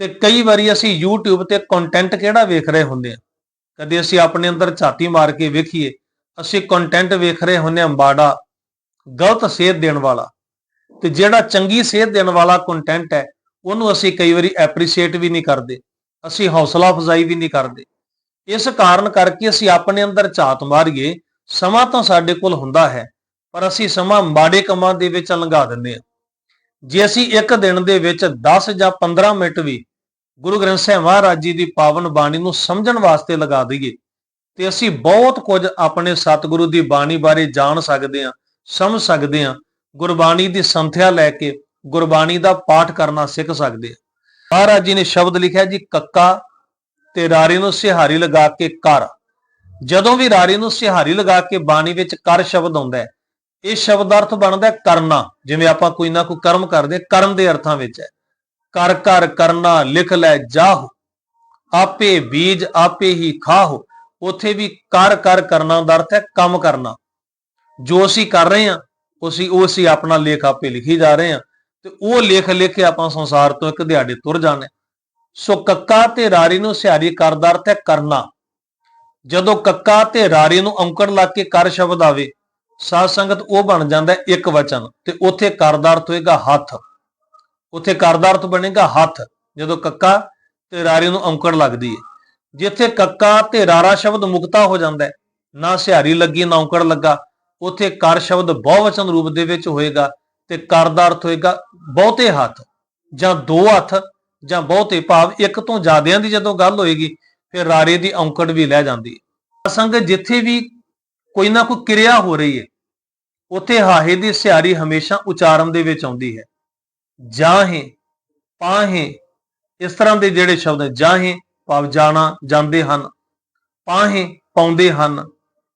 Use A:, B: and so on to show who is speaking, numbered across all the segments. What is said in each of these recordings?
A: ਤੇ ਕਈ ਵਾਰੀ ਅਸੀਂ YouTube ਤੇ ਕੰਟੈਂਟ ਕਿਹੜਾ ਵੇਖ ਰਹੇ ਹੁੰਦੇ ਆ? ਕਦੇ ਅਸੀਂ ਆਪਣੇ ਅੰਦਰ ਝਾਤੀ ਮਾਰ ਕੇ ਵੇਖੀਏ, ਅਸੀਂ ਕੰਟੈਂਟ ਵੇਖ ਰਹੇ ਹੁੰਦੇ ਆ ਮਾੜਾ, ਗਲਤ ਸੇਧ ਦੇਣ ਵਾਲਾ। ਤੇ ਜਿਹੜਾ ਚੰਗੀ ਸੇਧ ਦੇਣ ਵਾਲਾ ਕੰਟੈਂਟ ਹੈ, ਉਹਨੂੰ ਅਸੀਂ ਕਈ ਵਾਰੀ ਐਪਰੀਸ਼ੀਏਟ ਵੀ ਨਹੀਂ ਕਰਦੇ, ਅਸੀਂ ਹੌਸਲਾ ਅਫਜ਼ਾਈ ਵੀ ਨਹੀਂ ਕਰਦੇ। ਇਸ ਕਾਰਨ ਕਰਕੇ ਅਸੀਂ ਆਪਣੇ ਅੰਦਰ ਝਾਤ ਮਾਰੀਏ, ਸਮਾਂ ਤਾਂ ਸਾਡੇ ਕੋਲ ਹੁੰਦਾ ਹੈ, ਪਰ ਅਸੀਂ ਸਮਾਂ ਮਾੜੇ ਕੰਮਾਂ ਦੇ ਵਿੱਚ ਲੰਘਾ ਦਿੰਦੇ ਹਾਂ। ਜੇ ਅਸੀਂ ਇੱਕ ਦਿਨ ਦੇ ਵਿੱਚ 10 ਜਾਂ 15 ਮਿੰਟ ਵੀ ਗੁਰੂ ਗ੍ਰੰਥ ਸਾਹਿਬ ਮਹਾਰਾਜ ਜੀ ਦੀ ਪਾਵਨ ਬਾਣੀ ਨੂੰ ਸਮਝਣ ਵਾਸਤੇ ਲਗਾ ਦਈਏ ਤੇ ਅਸੀਂ ਬਹੁਤ ਕੁਝ ਆਪਣੇ ਸਤਿਗੁਰੂ ਦੀ ਬਾਣੀ ਬਾਰੇ ਜਾਣ ਸਕਦੇ ਹਾਂ ਸਮਝ ਸਕਦੇ ਹਾਂ ਗੁਰਬਾਣੀ ਦੀ ਸੰਥਿਆ ਲੈ ਕੇ ਗੁਰਬਾਣੀ ਦਾ ਪਾਠ ਕਰਨਾ ਸਿੱਖ ਸਕਦੇ ਹਾਂ। ਮਹਾਰਾਜ ਜੀ ਨੇ ਸ਼ਬਦ ਲਿਖਿਆ ਜੀ ਕੱਕਾ ਤੇ ਰਾਰੀ ਨੂੰ ਸਿਹਾਰੀ ਲਗਾ ਕੇ ਕਰ। ਜਦੋਂ ਵੀ ਰਾਰੀ ਨੂੰ ਸਿਹਾਰੀ ਲਗਾ ਕੇ ਬਾਣੀ ਵਿੱਚ ਕਰ ਸ਼ਬਦ ਆਉਂਦਾ ਹੈ ਇਹ ਸ਼ਬਦ ਅਰਥ ਬਣਦਾ ਕਰਨਾ ਜਿਵੇਂ ਆਪਾਂ ਕੋਈ ਨਾ ਕੋਈ ਕਰਮ ਕਰਦੇ ਹਾਂ, ਕਰਨ ਦੇ ਅਰਥਾਂ ਵਿੱਚ ਹੈ। ਕਰ ਕਰ ਕਰਨਾ ਲਿਖ ਲੈ ਜਾਹੋ। ਆਪੇ ਬੀਜ ਆਪੇ ਹੀ ਖਾਹੋ। ਉਥੇ ਵੀ ਕਰ ਕਰ ਕਰਨਾ ਦਾ ਅਰਥ ਹੈ ਕੰਮ ਕਰਨਾ। ਜੋ ਅਸੀਂ ਕਰ ਰਹੇ ਹਾਂ, ਉਸੀ ਉਹ ਅਸੀਂ ਆਪਣਾ ਲੇਖ ਆਪੇ ਲਿਖੀ ਜਾ ਰਹੇ ਹਾਂ। ਤੇ ਉਹ ਲੇਖ ਲਿਖ ਕੇ ਆਪਾਂ ਸੰਸਾਰ ਤੋਂ ਇੱਕ ਦਿਹਾੜੇ ਤੁਰ ਜਾਣੇ ਸੋ ਕੱਕਾ ਤੇ ਰਾਰੀ ਨੂੰ ਸਿਹਾਰੀ ਕਰਦਾ ਅਰਥ ਹੈ ਕਰਨਾ। ਜਦੋਂ ਕੱਕਾ ਤੇ ਰਾਰੀ ਨੂੰ ਔਂਕੜ ਲਾ ਕੇ ਕਰ ਸ਼ਬਦ ਆਵੇ, ਸਾਧ ਸੰਗਤ ਉਹ ਬਣ ਜਾਂਦਾ ਇੱਕ ਵਚਨ ਤੇ ਉੱਥੇ ਕਰਦਾ ਅਰਥ ਹੋਏਗਾ ਹੱਥ। ਉੱਥੇ ਕਰਦਾ ਅਰਥ ਬਣੇਗਾ ਹੱਥ, ਜਦੋਂ ਕੱਕਾ ਤੇ ਰਾਰੇ ਨੂੰ ਔਂਕੜ ਲੱਗਦੀ ਹੈ ਜਿੱਥੇ ਕੱਕਾ ਤੇ ਰਾਰਾ ਸ਼ਬਦ ਮੁਕਤਾ ਹੋ ਜਾਂਦਾ ਹੈ ਨਾ ਸਿਹਾਰੀ ਲੱਗੀ, ਨਾ ਔਂਕੜ ਲੱਗਾ, ਉੱਥੇ ਕਰ ਸ਼ਬਦ ਬਹੁਵਚਨ ਰੂਪ ਦੇ ਵਿੱਚ ਹੋਏਗਾ ਤੇ ਕਰ ਦਾ ਅਰਥ ਹੋਏਗਾ ਬਹੁਤੇ ਹੱਥ, ਜਾਂ ਦੋ ਹੱਥ, ਜਾਂ ਬਹੁਤੇ ਭਾਵ ਇੱਕ ਤੋਂ ਜ਼ਿਆਦਿਆਂ ਦੀ ਜਦੋਂ ਗੱਲ ਹੋਏਗੀ, ਫਿਰ ਰਾਰੇ ਦੀ ਔਂਕੜ ਵੀ ਲੈ ਜਾਂਦੀ ਹੈ ਸੰਗਤ ਜਿੱਥੇ ਵੀ ਕੋਈ ਨਾ ਕੋਈ ਕਿਰਿਆ ਹੋ ਰਹੀ ਹੈ ਉੱਥੇ ਹਾਹੇ ਦੀ ਸਿਹਾਰੀ ਹਮੇਸ਼ਾ ਉਚਾਰਨ ਦੇ ਵਿੱਚ ਆਉਂਦੀ ਹੈ। ਜਾਹੇ, ਪਾਹੇ, ਇਸ ਤਰ੍ਹਾਂ ਦੇ ਜਿਹੜੇ ਸ਼ਬਦ ਹੈ ਜਾਹੇ, ਭਾਵ ਜਾਣਾ, ਜਾਂਦੇ ਹਨ, ਪਾਹੇ, ਪਾਉਂਦੇ ਹਨ,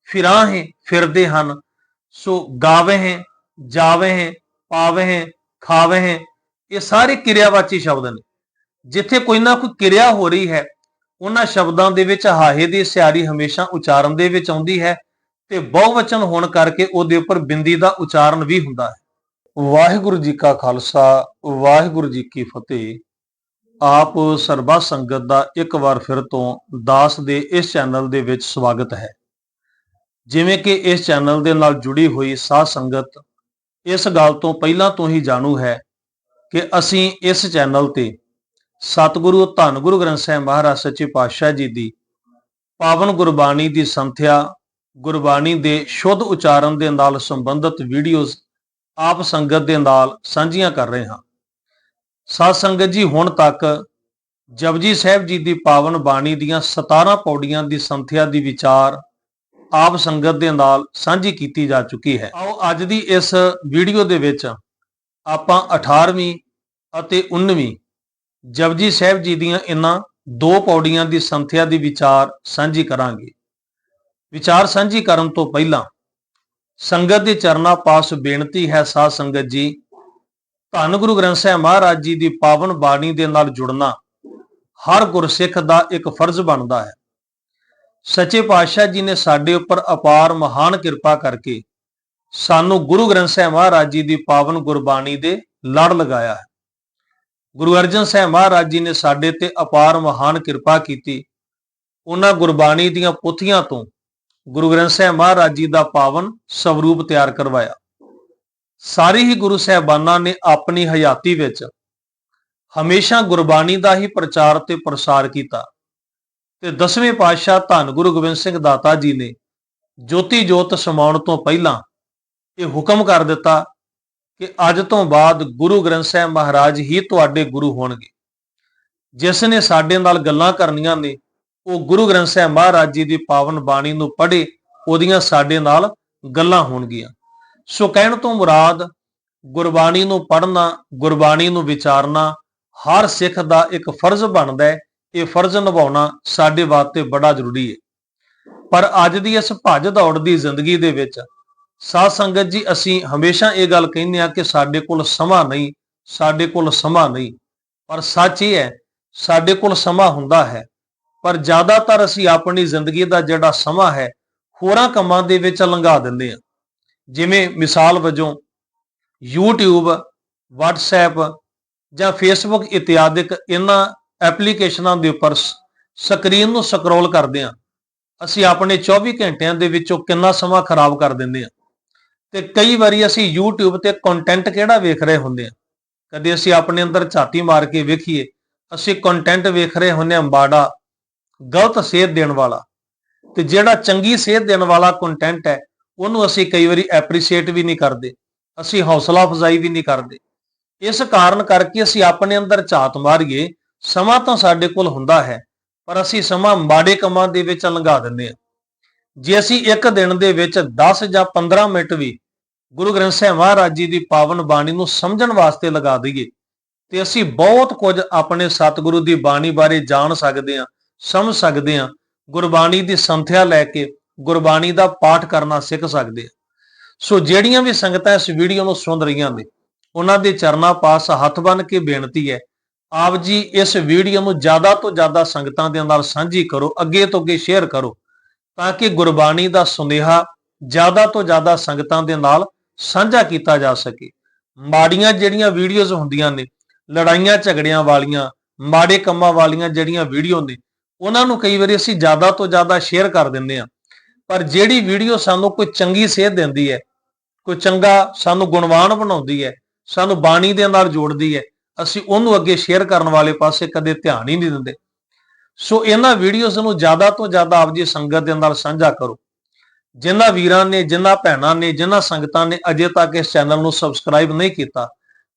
A: ਫਿਰਾਹੇ, ਫਿਰਦੇ ਹਨ, ਸੋ ਗਾਵੇਂ ਜਾਵੇਂ ਪਾਵਹਿ ਖਾਵੇਂ ਇਹ ਸਾਰੇ ਕਿਰਿਆਵਾਚੀ ਸ਼ਬਦ ਨੇ। ਜਿੱਥੇ ਕੋਈ ਨਾ ਕੋਈ ਕਿਰਿਆ ਹੋ ਰਹੀ ਹੈ, ਉਹਨਾਂ ਸ਼ਬਦਾਂ ਦੇ ਵਿੱਚ ਹਾਹੇ ਦੀ ਸਿਆਰੀ ਹਮੇਸ਼ਾ ਉਚਾਰਨ ਦੇ ਵਿੱਚ ਆਉਂਦੀ ਹੈ ਤੇ ਬਹੁਵਚਨ ਹੋਣ ਕਰਕੇ ਉਹਦੇ ਉੱਪਰ ਬਿੰਦੀ ਦਾ ਉਚਾਰਨ ਵੀ ਹੁੰਦਾ ਹੈ। ਵਾਹਿਗੁਰੂ ਜੀ ਕਾ ਖਾਲਸਾ, ਵਾਹਿਗੁਰੂ ਜੀ ਕੀ ਫਤਿਹ। ਆਪ ਸਰਬਾ ਸੰਗਤ ਦਾ ਇੱਕ ਵਾਰ ਫਿਰ ਤੋਂ ਦਾਸ ਦੇ ਇਸ ਚੈਨਲ ਦੇ ਵਿੱਚ ਸਵਾਗਤ ਹੈ। ਜਿਵੇਂ ਕਿ ਇਸ ਚੈਨਲ ਦੇ ਨਾਲ ਜੁੜੀ ਹੋਈ ਸਾਧ ਸੰਗਤ, ਇਸ ਗੱਲ ਤੋਂ ਪਹਿਲਾਂ ਤੋਂ ਹੀ ਜਾਣੂ ਹੈ ਕਿ ਅਸੀਂ ਇਸ ਚੈਨਲ ਤੇ ਸਤਿਗੁਰੂ ਧੰਨ ਗੁਰੂ ਗ੍ਰੰਥ ਸਾਹਿਬ ਮਹਾਰਾਜ ਸੱਚੇ ਪਾਤਸ਼ਾਹ ਜੀ ਦੀ ਪਾਵਨ ਗੁਰਬਾਣੀ ਦੀ ਸੰਥਿਆ, ਗੁਰਬਾਣੀ ਦੇ ਸ਼ੁੱਧ ਉਚਾਰਨ ਦੇ ਨਾਲ ਸੰਬੰਧਿਤ ਵੀਡੀਓਜ਼ ਆਪ ਸੰਗਤ ਦੇ ਨਾਲ ਸਾਂਝੀਆਂ ਕਰ ਰਹੇ ਹਾਂ। ਸਾਧ ਸੰਗਤ ਜੀ, ਹੁਣ ਤੱਕ ਜਪਜੀ ਸਾਹਿਬ ਜੀ ਦੀ ਪਾਵਨ ਬਾਣੀ ਦੀਆਂ 17 ਪੌੜੀਆਂ ਦੀ ਸੰਥਿਆ ਦੀ ਵਿਚਾਰ ਆਪ ਸੰਗਤ ਦੇ ਨਾਲ ਸਾਂਝੀ ਕੀਤੀ ਜਾ ਚੁੱਕੀ ਹੈ। ਆਓ ਅੱਜ ਦੀ ਇਸ ਵੀਡੀਓ ਦੇ ਵਿੱਚ ਆਪਾਂ 18ਵੀਂ ਅਤੇ 19ਵੀਂ ਜਪਜੀ ਸਾਹਿਬ ਜੀ ਦੀਆਂ ਇਹਨਾਂ ਦੋ ਪੌੜੀਆਂ ਦੀ ਸੰਥਿਆ ਦੀ ਵਿਚਾਰ ਸਾਂਝੀ ਕਰਾਂਗੇ। ਵਿਚਾਰ ਸਾਂਝੀ ਕਰਨ ਤੋਂ ਪਹਿਲਾਂ ਸੰਗਤ ਦੇ ਚਰਨਾਂ ਪਾਸ ਬੇਨਤੀ ਹੈ ਸਾਧ ਸੰਗਤ ਜੀ, ਧੰਨ ਗੁਰੂ ਗ੍ਰੰਥ ਸਾਹਿਬ ਮਹਾਰਾਜ ਜੀ ਦੀ ਪਾਵਨ ਬਾਣੀ ਦੇ ਨਾਲ ਜੁੜਨਾ ਹਰ ਗੁਰਸਿੱਖ ਦਾ ਇੱਕ ਫਰਜ਼ ਬਣਦਾ ਹੈ। ਸੱਚੇ ਪਾਤਸ਼ਾਹ ਜੀ ਨੇ ਸਾਡੇ ਉੱਪਰ ਅਪਾਰ ਮਹਾਨ ਕਿਰਪਾ ਕਰਕੇ ਸਾਨੂੰ ਗੁਰੂ ਗ੍ਰੰਥ ਸਾਹਿਬ ਮਹਾਰਾਜ ਜੀ ਦੀ ਪਾਵਨ ਗੁਰਬਾਣੀ ਦੇ ਲੜ ਲਗਾਇਆ ਹੈ। ਗੁਰੂ ਅਰਜਨ ਸਾਹਿਬ ਮਹਾਰਾਜ ਜੀ ਨੇ ਸਾਡੇ ਤੇ ਅਪਾਰ ਮਹਾਨ ਕਿਰਪਾ ਕੀਤੀ। ਉਹਨਾਂ ਗੁਰਬਾਣੀ ਦੀਆਂ ਪੁੱਥੀਆਂ ਤੋਂ ਗੁਰੂ ਗ੍ਰੰਥ ਸਾਹਿਬ ਮਹਾਰਾਜ ਜੀ ਦਾ ਪਾਵਨ ਸਵਰੂਪ ਤਿਆਰ ਕਰਵਾਇਆ। ਸਾਰੇ ਹੀ ਗੁਰੂ ਸਾਹਿਬਾਨਾਂ ਨੇ ਆਪਣੀ ਹਯਾਤੀ ਵਿੱਚ ਹਮੇਸ਼ਾ ਗੁਰਬਾਣੀ ਦਾ ਹੀ ਪ੍ਰਚਾਰ ਤੇ ਪ੍ਰਸਾਰ ਕੀਤਾ ਤੇ ਦਸਵੇਂ ਪਾਤਸ਼ਾਹ ਧੰਨ ਗੁਰੂ ਗੋਬਿੰਦ ਸਿੰਘ ਦਾਤਾ ਜੀ ਨੇ ਜੋਤੀ ਜੋਤ ਸਮਾਉਣ ਤੋਂ ਪਹਿਲਾਂ ਇਹ ਹੁਕਮ ਕਰ ਦਿੱਤਾ ਕਿ ਅੱਜ ਤੋਂ ਬਾਅਦ ਗੁਰੂ ਗ੍ਰੰਥ ਸਾਹਿਬ ਮਹਾਰਾਜ ਹੀ ਤੁਹਾਡੇ ਗੁਰੂ ਹੋਣਗੇ। ਜਿਸ ਨੇ ਸਾਡੇ ਨਾਲ ਗੱਲਾਂ ਕਰਨੀਆਂ ਨੇ ਉਹ ਗੁਰੂ ਗ੍ਰੰਥ ਸਾਹਿਬ ਮਹਾਰਾਜ ਜੀ ਦੀ ਪਾਵਨ ਬਾਣੀ ਨੂੰ ਪੜ੍ਹੇ, ਉਹਦੀਆਂ ਸਾਡੇ ਨਾਲ ਗੱਲਾਂ ਹੋਣਗੀਆਂ। ਸੋ ਕਹਿਣ ਤੋਂ ਮੁਰਾਦ, ਗੁਰਬਾਣੀ ਨੂੰ ਪੜ੍ਹਨਾ, ਗੁਰਬਾਣੀ ਨੂੰ ਵਿਚਾਰਨਾ, ਹਰ ਸਿੱਖ ਦਾ ਇੱਕ ਫਰਜ਼ ਬਣਦਾ ਹੈ, ਇਹ ਫਰਜ਼ ਨਿਭਾਉਣਾ ਸਾਡੇ ਵਾਸਤੇ ਬੜਾ ਜ਼ਰੂਰੀ ਹੈ। ਪਰ ਅੱਜ ਦੀ ਇਸ ਭੱਜ ਦੌੜ ਦੀ ਜ਼ਿੰਦਗੀ ਦੇ ਵਿੱਚ ਸਾਧ ਸੰਗਤ ਜੀ, ਅਸੀਂ ਹਮੇਸ਼ਾ ਇਹ ਗੱਲ ਕਹਿੰਦੇ ਆ ਕਿ ਸਾਡੇ ਕੋਲ ਸਮਾਂ ਨਹੀਂ, ਸਾਡੇ ਕੋਲ ਸਮਾਂ ਨਹੀਂ। ਪਰ ਸੱਚ ਇਹ ਹੈ, ਸਾਡੇ ਕੋਲ ਸਮਾਂ ਹੁੰਦਾ ਹੈ। ਪਰ ਜ਼ਿਆਦਾਤਰ ਅਸੀਂ ਆਪਣੀ ਜ਼ਿੰਦਗੀ ਦਾ ਜਿਹੜਾ ਸਮਾਂ ਹੈ, ਹੋਰਾਂ ਕੰਮਾਂ ਦੇ ਵਿੱਚ ਲੰਘਾ ਦਿੰਦੇ ਆ ਜਿਵੇਂ ਮਿਸਾਲ ਵਜੋਂ YouTube, WhatsApp ਜਾਂ Facebook ਇਤਿਆਦਿਕ ਇਹਨਾਂ ਐਪਲੀਕੇਸ਼ਨਾਂ ਦੇ ਉੱਪਰ ਸਕਰੀਨ ਨੂੰ ਸਕਰੋਲ ਕਰਦੇ ਹਾਂ। ਅਸੀਂ ਆਪਣੇ 24 ਘੰਟਿਆਂ ਦੇ ਵਿੱਚੋਂ ਕਿੰਨਾ ਸਮਾਂ ਖਰਾਬ ਕਰ ਦਿੰਦੇ ਹਾਂ? ਤੇ ਕਈ ਵਾਰੀ ਅਸੀਂ YouTube ਤੇ ਕੰਟੈਂਟ ਕਿਹੜਾ ਵੇਖ ਰਹੇ ਹੁੰਦੇ ਆ ਕਦੇ ਅਸੀਂ ਆਪਣੇ ਅੰਦਰ ਝਾਤੀ ਮਾਰ ਕੇ ਵੇਖੀਏ, ਅਸੀਂ ਕੰਟੈਂਟ ਵੇਖ ਰਹੇ ਹੁੰਦੇ ਆ ਬਾੜਾ ਗਲਤ ਸੇਧ ਦੇਣ ਵਾਲਾ। ਤੇ ਜਿਹੜਾ ਚੰਗੀ ਸੇਧ ਦੇਣ ਵਾਲਾ ਕੰਟੈਂਟ ਹੈ, ਉਹਨੂੰ ਅਸੀਂ ਕਈ ਵਾਰੀ ਐਪਰੀਸ਼ੀਏਟ ਵੀ ਨਹੀਂ ਕਰਦੇ। ਅਸੀਂ ਹੌਸਲਾ ਅਫਜ਼ਾਈ ਵੀ ਨਹੀਂ ਕਰਦੇ। ਇਸ ਕਾਰਨ ਕਰਕੇ ਅਸੀਂ ਆਪਣੇ ਅੰਦਰ ਝਾਤ ਮਾਰੀਏ, ਸਮਾਂ ਤਾਂ ਸਾਡੇ ਕੋਲ ਹੁੰਦਾ ਹੈ, ਪਰ ਅਸੀਂ ਸਮਾਂ ਮਾੜੇ ਕੰਮਾਂ ਦੇ ਵਿੱਚ ਲੰਘਾ ਦਿੰਦੇ ਹਾਂ। ਜੇ ਅਸੀਂ ਇੱਕ ਦਿਨ ਦੇ ਵਿੱਚ 10 ਜਾਂ 15 ਮਿੰਟ ਵੀ ਗੁਰੂ ਗ੍ਰੰਥ ਸਾਹਿਬ ਮਹਾਰਾਜ ਜੀ ਦੀ ਪਾਵਨ ਬਾਣੀ ਨੂੰ ਸਮਝਣ ਵਾਸਤੇ ਲਗਾ ਦਈਏ, ਤੇ ਅਸੀਂ ਬਹੁਤ ਕੁਝ ਆਪਣੇ ਸਤਿਗੁਰੂ ਦੀ ਬਾਣੀ ਬਾਰੇ ਜਾਣ ਸਕਦੇ ਹਾਂ ਸਮਝ ਸਕਦੇ ਹਾਂ, ਗੁਰਬਾਣੀ ਦੀ ਸੰਥਿਆ ਲੈ ਕੇ ਗੁਰਬਾਣੀ ਦਾ ਪਾਠ ਕਰਨਾ ਸਿੱਖ ਸਕਦੇ ਹਾਂ। ਸੋ ਜਿਹੜੀਆਂ ਵੀ ਸੰਗਤਾਂ ਇਸ ਵੀਡੀਓ ਨੂੰ ਸੁਣ ਰਹੀਆਂ ਨੇ, ਉਹਨਾਂ ਦੇ ਚਰਨਾਂ ਪਾਸ ਹੱਥ ਬੰਨ ਕੇ ਬੇਨਤੀ ਹੈ, ਆਪ ਜੀ ਇਸ ਵੀਡੀਓ ਨੂੰ ਜ਼ਿਆਦਾ ਤੋਂ ਜ਼ਿਆਦਾ ਸੰਗਤਾਂ ਦੇ ਨਾਲ ਸਾਂਝੀ ਕਰੋ, ਅੱਗੇ ਤੋਂ ਅੱਗੇ ਸ਼ੇਅਰ ਕਰੋ, ਤਾਂ ਕਿ ਗੁਰਬਾਣੀ ਦਾ ਸੁਨੇਹਾ ਜ਼ਿਆਦਾ ਤੋਂ ਜ਼ਿਆਦਾ ਸੰਗਤਾਂ ਦੇ ਨਾਲ ਸਾਂਝਾ ਕੀਤਾ ਜਾ ਸਕੇ। ਮਾੜੀਆਂ ਜਿਹੜੀਆਂ ਵੀਡੀਓਜ਼ ਹੁੰਦੀਆਂ ਨੇ, ਲੜਾਈਆਂ ਝਗੜਿਆਂ ਵਾਲੀਆਂ, ਮਾੜੇ ਕੰਮਾਂ ਵਾਲੀਆਂ ਜਿਹੜੀਆਂ ਵੀਡੀਓ ਨੇ ਉਹਨਾਂ ਨੂੰ ਕਈ ਵਾਰੀ ਅਸੀਂ ਜ਼ਿਆਦਾ ਤੋਂ ਜ਼ਿਆਦਾ ਸ਼ੇਅਰ ਕਰ ਦਿੰਦੇ ਆ ਪਰ ਜਿਹੜੀ ਵੀਡੀਓ ਸਾਨੂੰ ਕੋਈ ਚੰਗੀ ਸੇਧ ਦਿੰਦੀ ਹੈ, ਕੋਈ ਚੰਗਾ ਸਾਨੂੰ ਗੁਣਵਾਨ ਬਣਾਉਂਦੀ ਹੈ, ਸਾਨੂੰ ਬਾਣੀ ਦੇ ਨਾਲ ਜੋੜਦੀ ਹੈ, ਅਸੀਂ ਉਹਨੂੰ ਅੱਗੇ ਸ਼ੇਅਰ ਕਰਨ ਵਾਲੇ ਪਾਸੇ ਕਦੇ ਧਿਆਨ ਹੀ ਨਹੀਂ ਦਿੰਦੇ। ਸੋ ਇਹਨਾਂ ਵੀਡੀਓਜ਼ ਨੂੰ ਜ਼ਿਆਦਾ ਤੋਂ ਜ਼ਿਆਦਾ ਆਪ ਜੀ ਸੰਗਤ ਦੇ ਨਾਲ ਸਾਂਝਾ ਕਰੋ। ਜਿਨ੍ਹਾਂ ਵੀਰਾਂ ਨੇ, ਜਿਨ੍ਹਾਂ ਭੈਣਾਂ ਨੇ, ਜਿਨ੍ਹਾਂ ਸੰਗਤਾਂ ਨੇ ਅਜੇ ਤੱਕ ਇਸ ਚੈਨਲ ਨੂੰ ਸਬਸਕ੍ਰਾਈਬ ਨਹੀਂ ਕੀਤਾ,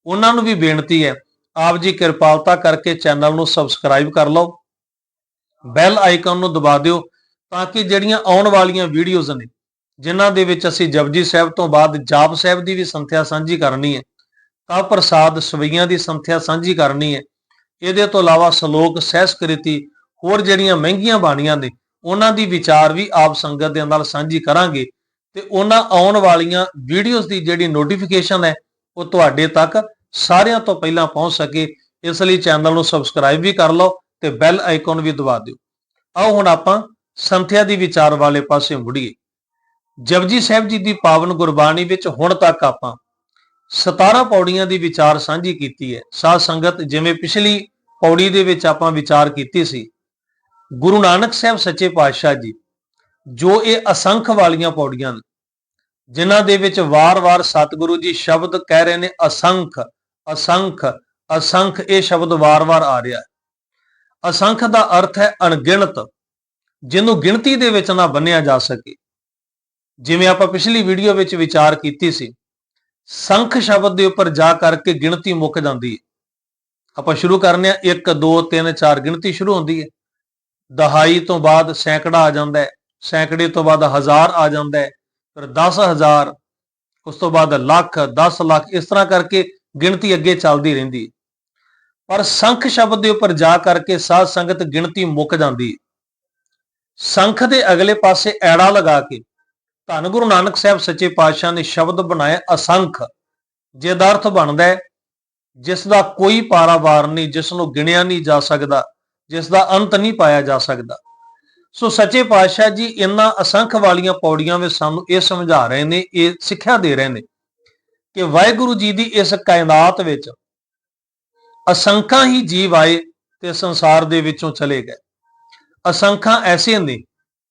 A: ਉਹਨਾਂ ਨੂੰ ਵੀ ਬੇਨਤੀ ਹੈ, ਆਪ ਜੀ ਕਿਰਪਾਲਤਾ ਕਰਕੇ ਚੈਨਲ ਨੂੰ ਸਬਸਕ੍ਰਾਈਬ ਕਰ ਲਓ। ਬੈਲ ਆਈਕਨ ਨੂੰ ਦਬਾ ਦਿਓ ਤਾਂ ਕਿ ਜਿਹੜੀਆਂ ਆਉਣ ਵਾਲੀਆਂ ਵੀਡੀਓਜ਼ ਨੇ, ਜਿਨ੍ਹਾਂ ਦੇ ਵਿੱਚ ਅਸੀਂ ਜਪਜੀ ਸਾਹਿਬ ਤੋਂ ਬਾਅਦ ਜਾਪ ਸਾਹਿਬ ਦੀ ਵੀ ਸੰਥਿਆ ਸਾਂਝੀ ਕਰਨੀ ਹੈ ਕਾ ਪ੍ਰਸਾਦ ਸਵਈਆਂ ਦੀ ਸੰਥਿਆ ਸਾਂਝੀ ਕਰਨੀ ਹੈ, ਇਹਦੇ ਤੋਂ ਇਲਾਵਾ ਸ਼ਲੋਕ, ਸਹਿਸਕ੍ਰਿਤੀ, ਹੋਰ ਜਿਹੜੀਆਂ ਮਹਿੰਗੀਆਂ ਬਾਣੀਆਂ ਨੇ, ਉਹਨਾਂ ਦੀ ਵਿਚਾਰ ਵੀ ਆਪ ਸੰਗਤ ਦੇ ਨਾਲ ਸਾਂਝੀ ਕਰਾਂਗੇ ਤੇ ਉਹਨਾਂ ਆਉਣ ਵਾਲੀਆਂ ਵੀਡੀਓਜ਼ ਦੀ ਜਿਹੜੀ ਨੋਟੀਫਿਕੇਸ਼ਨ ਹੈ, ਉਹ ਤੁਹਾਡੇ ਤੱਕ ਸਾਰਿਆਂ ਤੋਂ ਪਹਿਲਾਂ ਪਹੁੰਚ ਸਕੇ, ਇਸ ਲਈ ਚੈਨਲ ਨੂੰ ਸਬਸਕ੍ਰਾਈਬ ਵੀ ਕਰ ਲਓ ਤੇ ਬੈਲ ਆਈਕਨ ਵੀ ਦਬਾ ਦਿਓ। ਆਓ ਹੁਣ ਆਪਾਂ ਸੰਥਿਆ ਦੀ ਵਿਚਾਰ ਵਾਲੇ ਪਾਸੇ ਮੁੜੀਏ। ਜਪਜੀ ਸਾਹਿਬ ਜੀ ਦੀ ਪਾਵਨ ਗੁਰਬਾਣੀ ਵਿੱਚ ਹੁਣ ਤੱਕ ਆਪਾਂ 17 ਪੌੜੀਆਂ ਦੀ ਵਿਚਾਰ ਸਾਂਝੀ ਕੀਤੀ ਹੈ। ਸਾਧ ਸੰਗਤ ਜਿਵੇਂ ਪਿਛਲੀ ਪੌੜੀ ਦੇ ਵਿੱਚ ਆਪਾਂ ਵਿਚਾਰ ਕੀਤੀ ਸੀ। ਗੁਰੂ ਨਾਨਕ ਸਾਹਿਬ ਸੱਚੇ ਪਾਤਸ਼ਾਹ ਜੀ, ਜੋ ਇਹ ਅਸੰਖ ਵਾਲੀਆਂ ਪੌੜੀਆਂ ਨੇ, ਜਿਨ੍ਹਾਂ ਦੇ ਵਿੱਚ ਵਾਰ-ਵਾਰ ਸਤਿਗੁਰੂ ਜੀ ਸ਼ਬਦ ਕਹਿ ਰਹੇ ਨੇ, ਅਸੰਖ ਅਸੰਖ ਅਸੰਖ ਇਹ ਸ਼ਬਦ ਵਾਰ-ਵਾਰ ਆ ਰਿਹਾ ਹੈ। ਅਸੰਖ ਦਾ ਅਰਥ ਹੈ ਅਣਗਿਣਤ, ਜਿਹਨੂੰ ਗਿਣਤੀ ਦੇ ਵਿੱਚ ਨਾ ਬੰਨਿਆ ਜਾ ਸਕੇ। ਜਿਵੇਂ ਆਪਾਂ ਪਿਛਲੀ ਵੀਡੀਓ ਵਿੱਚ ਵਿਚਾਰ ਕੀਤੀ ਸੀ, ਸੰਖ ਸ਼ਬਦ ਦੇ ਉੱਪਰ ਜਾ ਕਰਕੇ ਗਿਣਤੀ ਮੁੱਕ ਜਾਂਦੀ ਹੈ। ਆਪਾਂ ਸ਼ੁਰੂ ਕਰਨੇ ਆ 1 2 3 4 ਗਿਣਤੀ ਸ਼ੁਰੂ ਹੁੰਦੀ ਹੈ। ਦਹਾਈ ਤੋਂ ਬਾਅਦ ਸੈਂਕੜਾ ਆ ਜਾਂਦਾ ਹੈ, ਸੈਂਕੜੇ ਤੋਂ ਬਾਅਦ ਹਜ਼ਾਰ ਆ ਜਾਂਦਾ ਹੈ, ਫਿਰ 10000 ਉਸ ਤੋਂ ਬਾਅਦ ਲੱਖ 10 ਲੱਖ, ਇਸ ਤਰ੍ਹਾਂ ਕਰਕੇ ਗਿਣਤੀ ਅੱਗੇ ਚੱਲਦੀ ਰਹਿੰਦੀ ਹੈ। ਪਰ ਸੰਖ ਸ਼ਬਦ ਦੇ ਉੱਪਰ ਜਾ ਕਰਕੇ ਸਾਧ ਸੰਗਤ ਗਿਣਤੀ ਮੁੱਕ ਜਾਂਦੀ। ਹੈ ਸੰਖ ਦੇ ਅਗਲੇ ਪਾਸੇ ਐੜਾ ਲਗਾ ਕੇ ਧੰਨ ਗੁਰੂ ਨਾਨਕ ਸਾਹਿਬ ਸੱਚੇ ਪਾਤਸ਼ਾਹ ਨੇ ਸ਼ਬਦ ਬਣਾਇਆ ਅਸੰਖ, ਜਿਹਦਾ ਅਰਥ ਬਣਦਾ ਹੈ, ਜਿਸ ਦਾ ਕੋਈ ਪਾਰਾਵਾਰ ਨਹੀਂ, ਜਿਸ ਨੂੰ ਗਿਣਿਆ ਨਹੀਂ ਜਾ ਸਕਦਾ, ਜਿਸ ਦਾ ਅੰਤ ਨਹੀਂ ਪਾਇਆ ਜਾ ਸਕਦਾ। ਸੋ ਸੱਚੇ ਪਾਤਸ਼ਾਹ ਜੀ ਇਨ੍ਹਾਂ ਅਸੰਖ ਵਾਲੀਆਂ ਪੌੜੀਆਂ ਵਿੱਚ ਸਾਨੂੰ ਇਹ ਸਮਝਾ ਰਹੇ ਨੇ, ਇਹ ਸਿੱਖਿਆ ਦੇ ਰਹੇ ਨੇ ਕਿ ਵਾਹਿਗੁਰੂ ਜੀ ਦੀ ਇਸ ਕਾਇਨਾਤ ਵਿੱਚ ਅਸੰਖਾਂ ਹੀ ਜੀਵ ਆਏ ਤੇ ਸੰਸਾਰ ਦੇ ਵਿੱਚੋਂ ਚਲੇ ਗਏ। ਅਸੰਖਾਂ ਐਸੇ ਨੇ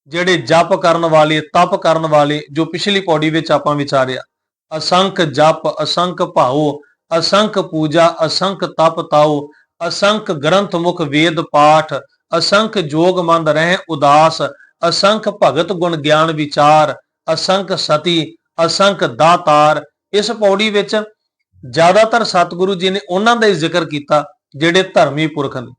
A: ਜਿਹੜੇ ਜਪ ਕਰਨ ਵਾਲੇ, ਤਪ ਕਰਨ ਵਾਲੇ, ਜੋ ਪਿਛਲੀ ਪੌੜੀ ਵਿੱਚ ਆਪਾਂ ਵਿਚਾਰਿਆ। ਅਸੰਖ ਜਪ, ਅਸੰਖ ਭਾਉ, ਅਸੰਖ ਪੂਜਾ, ਅਸੰਖ ਤਪ ਤਾਉ, ਅਸੰਖ ਗ੍ਰੰਥ ਮੁਖ ਵੇਦ ਪਾਠ, ਅਸੰਖ ਜੋਗ ਮੰਦ ਰਹਿ ਉਦਾਸ, ਅਸੰਖ ਭਗਤ ਗੁਣ ਗਿਆਨ ਵਿਚਾਰ, ਅਸੰਖ ਸਤੀ, ਅਸੰਖ ਦਾਤਾਰ। ਇਸ ਪੌੜੀ ਵਿੱਚ ਜ਼ਿਆਦਾਤਰ ਸਤਿਗੁਰੂ ਜੀ ਨੇ ਉਹਨਾਂ ਦਾ ਹੀ ਜ਼ਿਕਰ ਕੀਤਾ ਜਿਹੜੇ ਧਰਮੀ ਪੁਰਖ ਨੇ,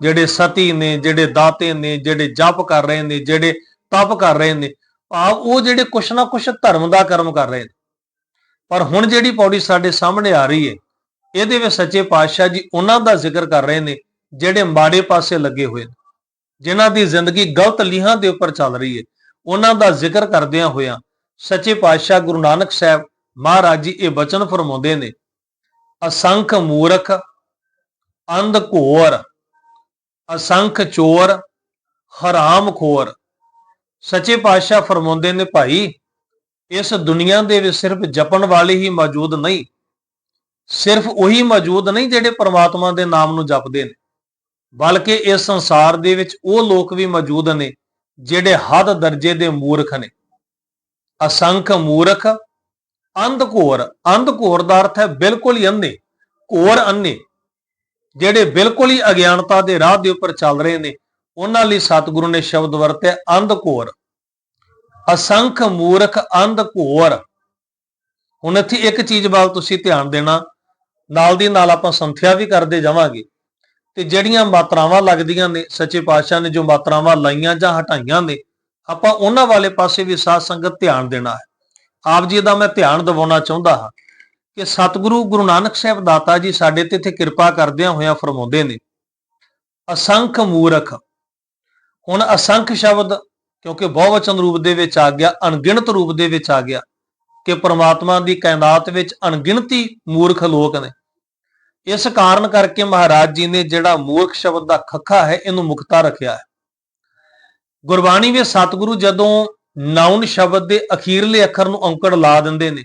A: ਜਿਹੜੇ ਸਤੀ ਨੇ, ਜਿਹੜੇ ਦਾਤੇ ਨੇ, ਜਿਹੜੇ ਜਪ ਕਰ ਰਹੇ ਨੇ, ਜਿਹੜੇ ਤਪ ਕਰ ਰਹੇ ਨੇ ਭਾਵ ਉਹ ਜਿਹੜੇ ਕੁਛ ਨਾ ਕੁਛ ਧਰਮ ਦਾ ਕਰਮ ਕਰ ਰਹੇ ਨੇ। ਪਰ ਹੁਣ ਜਿਹੜੀ ਪੌੜੀ ਸਾਡੇ ਸਾਹਮਣੇ ਆ ਰਹੀ ਹੈ, ਇਹਦੇ ਵਿੱਚ ਸੱਚੇ ਪਾਤਸ਼ਾਹ ਜੀ ਉਹਨਾਂ ਦਾ ਜ਼ਿਕਰ ਕਰ ਰਹੇ ਨੇ ਜਿਹੜੇ ਮਾੜੇ ਪਾਸੇ ਲੱਗੇ ਹੋਏ ਨੇ, ਜਿਨ੍ਹਾਂ ਦੀ ਜ਼ਿੰਦਗੀ ਗਲਤ ਲੀਹਾਂ ਦੇ ਉੱਪਰ ਚੱਲ ਰਹੀ ਹੈ। ਉਹਨਾਂ ਦਾ ਜ਼ਿਕਰ ਕਰਦਿਆਂ ਹੋਇਆਂ ਸੱਚੇ ਪਾਤਸ਼ਾਹ ਗੁਰੂ ਨਾਨਕ ਸਾਹਿਬ ਮਹਾਰਾਜ ਜੀ, ਇਹ ਬਚਨ ਫਰਮਾਉਂਦੇ ਨੇ, ਅਸੰਖ ਮੂਰਖ, ਅੰਧ ਘੋਰ, ਅਸੰਖ ਚੋਰ, ਹਰਾਮ ਖੋਰ। ਸੱਚੇ ਪਾਤਸ਼ਾਹ ਫਰਮਾਉਂਦੇ ਨੇ, ਭਾਈ, ਇਸ ਦੁਨੀਆ ਦੇ ਵਿੱਚ ਸਿਰਫ ਜਪਣ ਵਾਲੇ ਹੀ ਮੌਜੂਦ ਨਹੀਂ, ਸਿਰਫ ਉਹੀ ਮੌਜੂਦ ਨਹੀਂ ਜਿਹੜੇ ਪ੍ਰਮਾਤਮਾ ਦੇ ਨਾਮ ਨੂੰ ਜਪਦੇ ਨੇ, ਬਲਕਿ ਇਸ ਸੰਸਾਰ ਦੇ ਵਿੱਚ ਉਹ ਲੋਕ ਵੀ ਮੌਜੂਦ ਨੇ ਜਿਹੜੇ ਹੱਦ ਦਰਜੇ ਦੇ ਮੂਰਖ ਨੇ। ਅਸੰਖ ਮੂਰਖ ਅੰਧਕੋਰ ਅੰਧਕੋਰ ਦਾ ਅਰਥ ਹੈ ਬਿਲਕੁਲ ਹੀ ਅੰਨੇ ਘੋਰ ਅੰਨੇ ਜਿਹੜੇ ਬਿਲਕੁਲ ਹੀ ਅਗਿਆਨਤਾ ਦੇ ਰਾਹ ਦੇ ਉੱਪਰ ਚੱਲ ਰਹੇ ਨੇ, ਉਹਨਾਂ ਲਈ ਸਤਿਗੁਰੂ ਨੇ ਸ਼ਬਦ ਵਰਤਿਆ ਅੰਧਕੋਰ ਅਸੰਖ ਮੂਰਖ ਅੰਧਕੋਰ ਹੁਣ ਇੱਥੇ ਇੱਕ ਚੀਜ਼ ਵੱਲ ਤੁਸੀਂ ਧਿਆਨ ਦੇਣਾ, ਨਾਲ ਦੀ ਨਾਲ ਆਪਾਂ ਸੰਥਿਆ ਵੀ ਕਰਦੇ ਜਾਵਾਂਗੇ, ਤੇ ਜਿਹੜੀਆਂ ਮਾਤਰਾਵਾਂ ਲੱਗਦੀਆਂ ਨੇ, ਸੱਚੇ ਪਾਤਸ਼ਾਹ ਨੇ ਜੋ ਮਾਤਰਾਵਾਂ ਲਾਈਆਂ ਜਾਂ ਹਟਾਈਆਂ ਨੇ, ਆਪਾਂ ਉਹਨਾਂ ਵਾਲੇ ਪਾਸੇ ਵੀ ਸਾਧ ਸੰਗਤ ਧਿਆਨ ਦੇਣਾ ਹੈ। ਆਪ ਜੀ ਦਾ ਮੈਂ ਧਿਆਨ ਦਿਵਾਉਣਾ ਚਾਹੁੰਦਾ ਹਾਂ ਕਿ ਸਤਿਗੁਰੂ ਗੁਰੂ ਨਾਨਕ ਸਾਹਿਬ ਦਾਤਾ ਜੀ ਸਾਡੇ ਤੇ ਇੱਥੇ ਕਿਰਪਾ ਕਰਦਿਆਂ ਹੋਇਆਂ ਫਰਮਾਉਂਦੇ ਨੇ, ਅਸੰਖ ਮੂਰਖ। ਹੁਣ ਅਸੰਖ ਸ਼ਬਦ ਕਿਉਂਕਿ ਬਹੁਵਚਨ ਰੂਪ ਦੇ ਵਿੱਚ ਆ ਗਿਆ, ਅਣਗਿਣਤ ਰੂਪ ਦੇ ਵਿੱਚ ਆ ਗਿਆ ਕਿ ਪ੍ਰਮਾਤਮਾ ਦੀ ਕਾਇਨਾਤ ਵਿੱਚ ਅਣਗਿਣਤੀ ਮੂਰਖ ਲੋਕ ਨੇ। ਇਸ ਕਾਰਨ ਕਰਕੇ ਮਹਾਰਾਜ ਜੀ ਨੇ ਜਿਹੜਾ ਮੂਰਖ ਸ਼ਬਦ ਦਾ ਖੱਖਾ ਹੈ, ਇਹਨੂੰ ਮੁਕਤਾ ਰੱਖਿਆ ਹੈ। ਗੁਰਬਾਣੀ ਵਿੱਚ ਸਤਿਗੁਰੂ ਜਦੋਂ ਨਾਉਨ ਸ਼ਬਦ ਦੇ ਅਖੀਰਲੇ ਅੱਖਰ ਨੂੰ ਔਂਕੜ ਲਾ ਦਿੰਦੇ ਨੇ।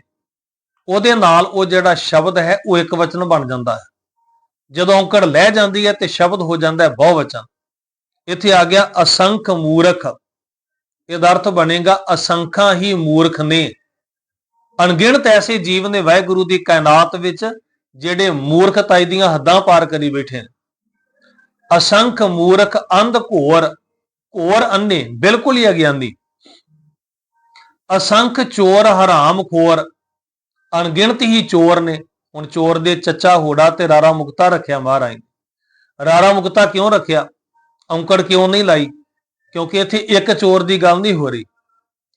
A: ਉਹਦੇ ਨਾਲ ਉਹ ਜਿਹੜਾ ਸ਼ਬਦ ਹੈ, ਉਹ ਇੱਕ ਵਚਨ ਬਣ ਜਾਂਦਾ ਹੈ। ਜਦੋਂ ਔਂਕੜ ਲੈ ਜਾਂਦੀ ਹੈ ਤੇ ਸ਼ਬਦ ਹੋ ਜਾਂਦਾ ਹੈ ਬਹੁਵਚਨ। ਇੱਥੇ ਆ ਗਿਆ ਅਸੰਖ ਮੂਰਖ। ਇਹਦਾ ਅਰਥ ਬਣੇਗਾ, ਅਸੰਖਾਂ ਹੀ ਮੂਰਖ ਨੇ। ਅਣਗਿਣਤ ਐਸੇ ਜੀਵ ਨੇ ਵਾਹਿਗੁਰੂ ਦੀ ਕਾਇਨਾਤ ਵਿੱਚ ਜਿਹੜੇ ਮੂਰਖਤਾਈ ਦੀਆਂ ਹੱਦਾਂ ਪਾਰ ਕਰੀ ਬੈਠੇ ਨੇ। ਅਸੰਖ ਮੂਰਖ ਅੰਧ ਘੋਰ ਘੋਰ ਅੰਨੇ, ਬਿਲਕੁਲ ਹੀ ਅਗਿਆਨੀ। ਅਸੰਖ ਚੋਰ ਹਰਾਮ ਖੋਰ, ਅਣਗਿਣਤ ਹੀ ਚੋਰ ਨੇ। ਹੁਣ ਚੋਰ ਦੇ ਚੱਚਾ ਹੋੜਾ ਤੇ ਰਾਰਾ ਮੁਕਤਾ ਰੱਖਿਆ ਮਹਾਰਾਜ ਰਾਰਾ ਮੁਕਤਾ ਕਿਉਂ ਰੱਖਿਆ? ਔਂਕੜ ਕਿਉਂ ਨਹੀਂ ਲਾਈ? ਕਿਉਂਕਿ ਇੱਥੇ ਇੱਕ ਚੋਰ ਦੀ ਗੱਲ ਨਹੀਂ ਹੋ ਰਹੀ।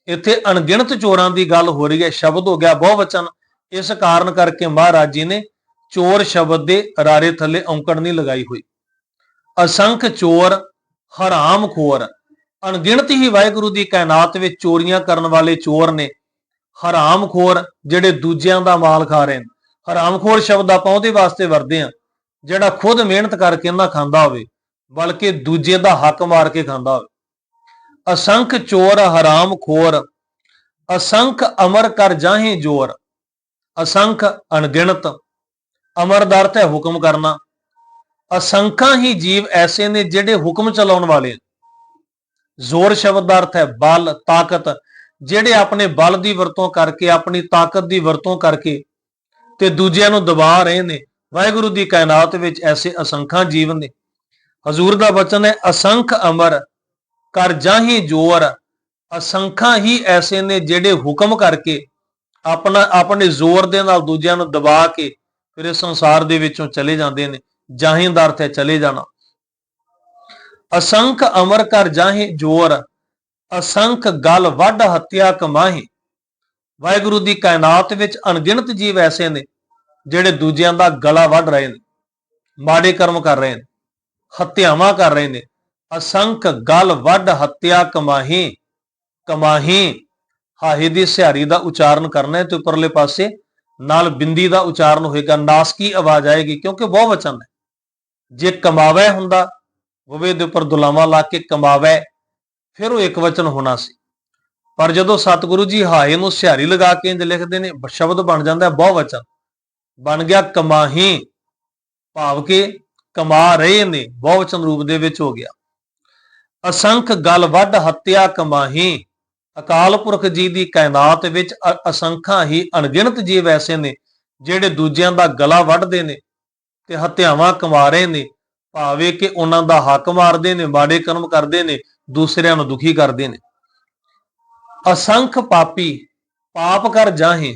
A: ਇੱਥੇ ਅਣਗਿਣਤ ਚੋਰਾਂ ਦੀ ਗੱਲ ਹੋ ਰਹੀ ਹੈ। ਸ਼ਬਦ ਹੋ ਗਿਆ ਬਹੁਵਚਨ ਇਸ ਕਾਰਨ ਕਰਕੇ ਮਹਾਰਾਜ ਜੀ ਨੇ ਚੋਰ ਸ਼ਬਦ ਦੇ ਰਾਰੇ ਥੱਲੇ ਔਂਕੜ ਨਹੀਂ ਲਗਾਈ ਹੋਈ। ਅਸੰਖ ਚੋਰ ਹਰਾਮ ਖੋਰ ਅਣਗਿਣਤ ਹੀ ਵਾਹਿਗੁਰੂ ਦੀ ਕਾਇਨਾਤ ਵਿੱਚ ਚੋਰੀਆਂ ਕਰਨ ਵਾਲੇ ਚੋਰ ਨੇ। ਹਰਾਮਖੋਰ ਜਿਹੜੇ ਦੂਜਿਆਂ ਦਾ ਮਾਲ ਖਾ ਰਹੇ ਨੇ। ਹਰਾਮਖੋਰ ਸ਼ਬਦ ਆਪਾਂ ਉਹਦੇ ਵਾਸਤੇ ਵਰਦੇ ਆ ਜਿਹੜਾ ਖੁਦ ਮਿਹਨਤ ਕਰਕੇ ਨਾ ਖਾਂਦਾ ਹੋਵੇ, ਬਲਕਿ ਦੂਜੇ ਦਾ ਹੱਕ ਮਾਰ ਕੇ ਖਾਂਦਾ ਹੋਵੇ। ਅਸੰਖ ਚੋਰ ਹਰਾਮ ਖੋਰ ਅਸੰਖ ਅਮਰ ਕਰ ਜਾਹੇ ਜੋਰ, ਅਸੰਖ ਅਣਗਿਣਤ, ਅਮਰ ਦਾ ਅਰਥ ਹੈ ਹੁਕਮ ਕਰਨਾ। ਅਸੰਖਾਂ ਹੀ ਜੀਵ ਐਸੇ ਨੇ ਜਿਹੜੇ ਹੁਕਮ ਚਲਾਉਣ ਵਾਲੇ ਜ਼ੋਰ ਸ਼ਬਦ ਦਾ ਅਰਥ ਹੈ, ਬਲ, ਤਾਕਤ, ਜਿਹੜੇ ਆਪਣੇ ਬਲ ਦੀ ਵਰਤੋਂ ਕਰਕੇ, ਆਪਣੀ ਤਾਕਤ ਦੀ ਵਰਤੋਂ ਕਰਕੇ ਤੇ ਦੂਜਿਆਂ ਨੂੰ ਦਬਾ ਰਹੇ ਨੇ। ਵਾਹਿਗੁਰੂ ਦੀ ਕਾਇਨਾਤ ਵਿੱਚ ਐਸੇ ਅਸੰਖਾਂ ਜੀਵ ਨੇ। ਹਜ਼ੂਰ ਦਾ ਬਚਨ ਹੈ, ਅਸੰਖ ਅਮਰ, ਕਰ ਜਾਹੀ ਜੋਰ ਅਸੰਖਾਂ ਹੀ ਐਸੇ ਨੇ ਜਿਹੜੇ ਹੁਕਮ ਕਰਕੇ ਆਪਣਾ, ਆਪਣੇ ਜ਼ੋਰ ਦੇ ਨਾਲ ਦੂਜਿਆਂ ਨੂੰ ਦਬਾ ਕੇ ਫਿਰ ਇਸ ਸੰਸਾਰ ਦੇ ਵਿੱਚੋਂ ਚਲੇ ਜਾਂਦੇ ਨੇ। ਜਾਹੀਂ ਦਾ ਅਰਥ ਹੈ, ਚਲੇ ਜਾਣਾ। ਅਸੰਖ ਅਮਰ ਕਰ ਜਾਹੀ ਜੋਰ, ਅਸੰਖ ਗਲ ਵੱਢ ਹੱਤਿਆ ਕਮਾਹੀ। ਵਾਹਿਗੁਰੂ ਦੀ ਕਾਇਨਾਤ ਵਿੱਚ ਅਣਗਿਣਤ ਜੀਵ ਐਸੇ ਨੇ, ਜਿਹੜੇ ਦੂਜਿਆਂ ਦਾ ਗਲਾ ਵੱਢ ਰਹੇ ਨੇ, ਮਾੜੇ ਕਰਮ ਕਰ ਰਹੇ ਨੇ, ਹੱਤਿਆਵਾਂ ਕਰ ਰਹੇ ਨੇ। ਅਸੰਖ ਗਲ ਵੱਢ ਹੱਤਿਆ ਕਮਾਹੀ ਕਮਾਹੀ, ਹਾਹੇ ਦੀ ਸਿਹਾਰੀ ਦਾ ਉਚਾਰਨ ਕਰਨਾ ਹੈ ਤੇ ਉੱਪਰਲੇ ਪਾਸੇ ਨਾਲ ਬਿੰਦੀ ਦਾ ਉਚਾਰਨ ਹੋਏਗਾ। ਨਾਸਕੀ ਆਵਾਜ਼ ਆਏਗੀ? ਕਿਉਂਕਿ ਬਹੁ ਵਚਨ ਹੈ ਜੇ ਕਮਾਵੇ ਹੁੰਦਾ ਉਹਵੇ ਦੇ ਉੱਪਰ ਦੁਲਾਵਾ ਲਾ ਕੇ ਕਮਾਵੇ, ਫਿਰ ਉਹ ਇੱਕ ਵਚਨ ਹੋਣਾ ਸੀ। ਪਰ ਜਦੋਂ ਸਤਿਗੁਰੂ ਜੀ ਹਾਏ ਨੂੰ ਸਿਹਾਰੀ ਲਗਾ ਕੇ ਇੰਜ ਲਿਖਦੇ ਨੇ ਸ਼ਬਦ ਬਣ ਜਾਂਦਾ ਹੈ, ਬਹੁ ਵਚਨ। ਬਣ ਗਿਆ ਕਮਾਹੀ, ਭਾਵ ਕਿ ਕਮਾ ਰਹੇ ਨੇ ਬਹੁਵਚਨ ਰੂਪ ਦੇ ਵਿੱਚ ਹੋ ਗਿਆ। ਅਸੰਖ ਗਲ ਵੱਢ ਹੱਤਿਆ ਕਮਾਹੀ, ਅਕਾਲ ਪੁਰਖ ਜੀ ਦੀ ਕਾਇਨਾਤ ਵਿੱਚ ਅਸੰਖਾਂ ਹੀ ਅਣਗਿਣਤ ਜੀਵ ਐਸੇ ਨੇ, ਜਿਹੜੇ ਦੂਜਿਆਂ ਦਾ ਗਲਾ ਵੱਢਦੇ ਨੇ ਤੇ ਹੱਤਿਆਵਾਂ ਕਮਾ ਰਹੇ ਨੇ। ਭਾਵੇਂ ਕਿ ਉਹਨਾਂ ਦਾ ਹੱਕ ਮਾਰਦੇ ਨੇ, ਮਾੜੇ ਕਰਮ ਕਰਦੇ ਨੇ, ਦੂਸਰਿਆਂ ਨੂੰ ਦੁਖੀ ਕਰਦੇ ਨੇ। ਅਸੰਖ ਪਾਪੀ ਪਾਪ ਕਰ ਜਾਹੇ,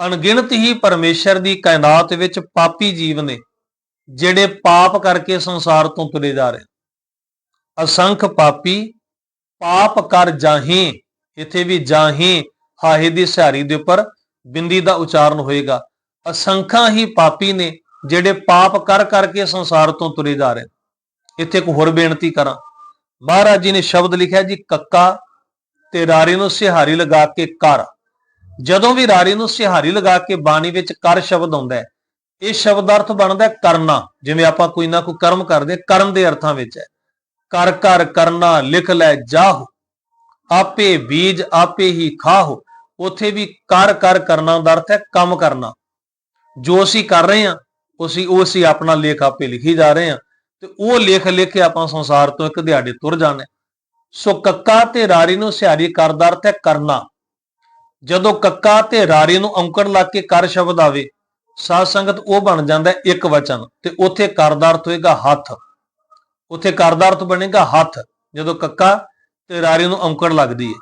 A: ਅਣਗਿਣਤ ਹੀ ਪਰਮੇਸ਼ਰ ਦੀ ਕਾਇਨਾਤ ਵਿੱਚ ਪਾਪੀ ਜੀਵ ਨੇ, ਜਿਹੜੇ ਪਾਪ ਕਰਕੇ ਸੰਸਾਰ ਤੋਂ ਤੁਰੇ ਜਾ ਰਹੇ ਅਸੰਖ ਪਾਪੀ ਪਾਪ ਕਰ ਜਾਹੇ, ਇੱਥੇ ਵੀ ਜਾਹੇ, ਹਾਹੇ ਦੀ ਸਿਹਾਰੀ ਦੇ ਉੱਪਰ ਬਿੰਦੀ ਦਾ ਉਚਾਰਨ ਹੋਏਗਾ। ਅਸੰਖਾਂ ਹੀ ਪਾਪੀ ਨੇ ਜਿਹੜੇ ਪਾਪ ਕਰ ਕਰਕੇ ਸੰਸਾਰ ਤੋਂ ਤੁਰੇ ਜਾ ਰਹੇ ਇੱਥੇ ਇੱਕ ਹੋਰ ਬੇਨਤੀ ਕਰਾਂ। ਮਹਾਰਾਜ ਜੀ ਨੇ ਸ਼ਬਦ ਲਿਖਿਆ ਜੀ, ਕੱਕਾ ਤੇ ਰਾਰੇ ਨੂੰ ਸਿਹਾਰੀ ਲਗਾ ਕੇ ਕਰ। ਜਦੋਂ ਵੀ ਰਾਰੇ ਨੂੰ ਸਿਹਾਰੀ ਲਗਾ ਕੇ ਬਾਣੀ ਵਿੱਚ ਕਰ ਸ਼ਬਦ ਆਉਂਦਾ ਹੈ, ਇਹ ਸ਼ਬਦ ਅਰਥ ਬਣਦਾ ਕਰਨਾ। ਜਿਵੇਂ ਆਪਾਂ ਕੋਈ ਨਾ ਕੋਈ ਕਰਮ ਕਰਦੇ ਕਰਨ ਦੇ ਅਰਥਾਂ ਵਿੱਚ ਹੈ। ਕਰ ਕਰ, ਕਰਨਾ, ਲਿਖ ਲੈ, ਜਾਹ। ਆਪੇ ਬੀਜ, ਆਪੇ ਹੀ ਖਾਹ। ਉਥੇ ਵੀ ਕਰ ਕਰ ਕਰਨਾ ਦਾ ਅਰਥ ਹੈ ਕੰਮ ਕਰਨਾ। ਜੋ ਅਸੀਂ ਕਰ ਰਹੇ ਹਾਂ ਉਸੇ, ਉਹ ਅਸੀਂ ਆਪਣਾ ਲੇਖ ਆਪੇ ਲਿਖੀ ਜਾ ਰਹੇ ਹਾਂ ਤੇ ਉਹ ਲੇਖ ਲਿਖ ਕੇ ਆਪਾਂ ਸੰਸਾਰ ਤੋਂ ਇੱਕ ਦਿਹਾੜੇ ਤੁਰ ਜਾਣਾ ਸੋ ਕੱਕਾ ਤੇ ਰਾਰੀ ਨੂੰ ਸਿਹਾਰੀ ਕਰਦਾ ਅਰਥ ਹੈ ਕਰਨਾ। ਜਦੋਂ ਕੱਕਾ ਤੇ ਰਾਰੀ ਨੂੰ ਔਂਕੜ ਲਾ ਕੇ ਕਰ ਸ਼ਬਦ ਆਵੇ, ਸਾਧ ਸੰਗਤ ਉਹ ਬਣ ਜਾਂਦਾ ਇੱਕ ਵਚਨ ਤੇ ਉੱਥੇ ਕਰਦਾ ਅਰਥ ਹੋਏਗਾ ਹੱਥ। ਉੱਥੇ ਕਰਦਾ ਅਰਥ ਬਣੇਗਾ ਹੱਥ। ਜਦੋਂ ਕੱਕਾ ਤੇ ਰਾਰੀ ਨੂੰ ਔਂਕੜ ਲੱਗਦੀ ਹੈ,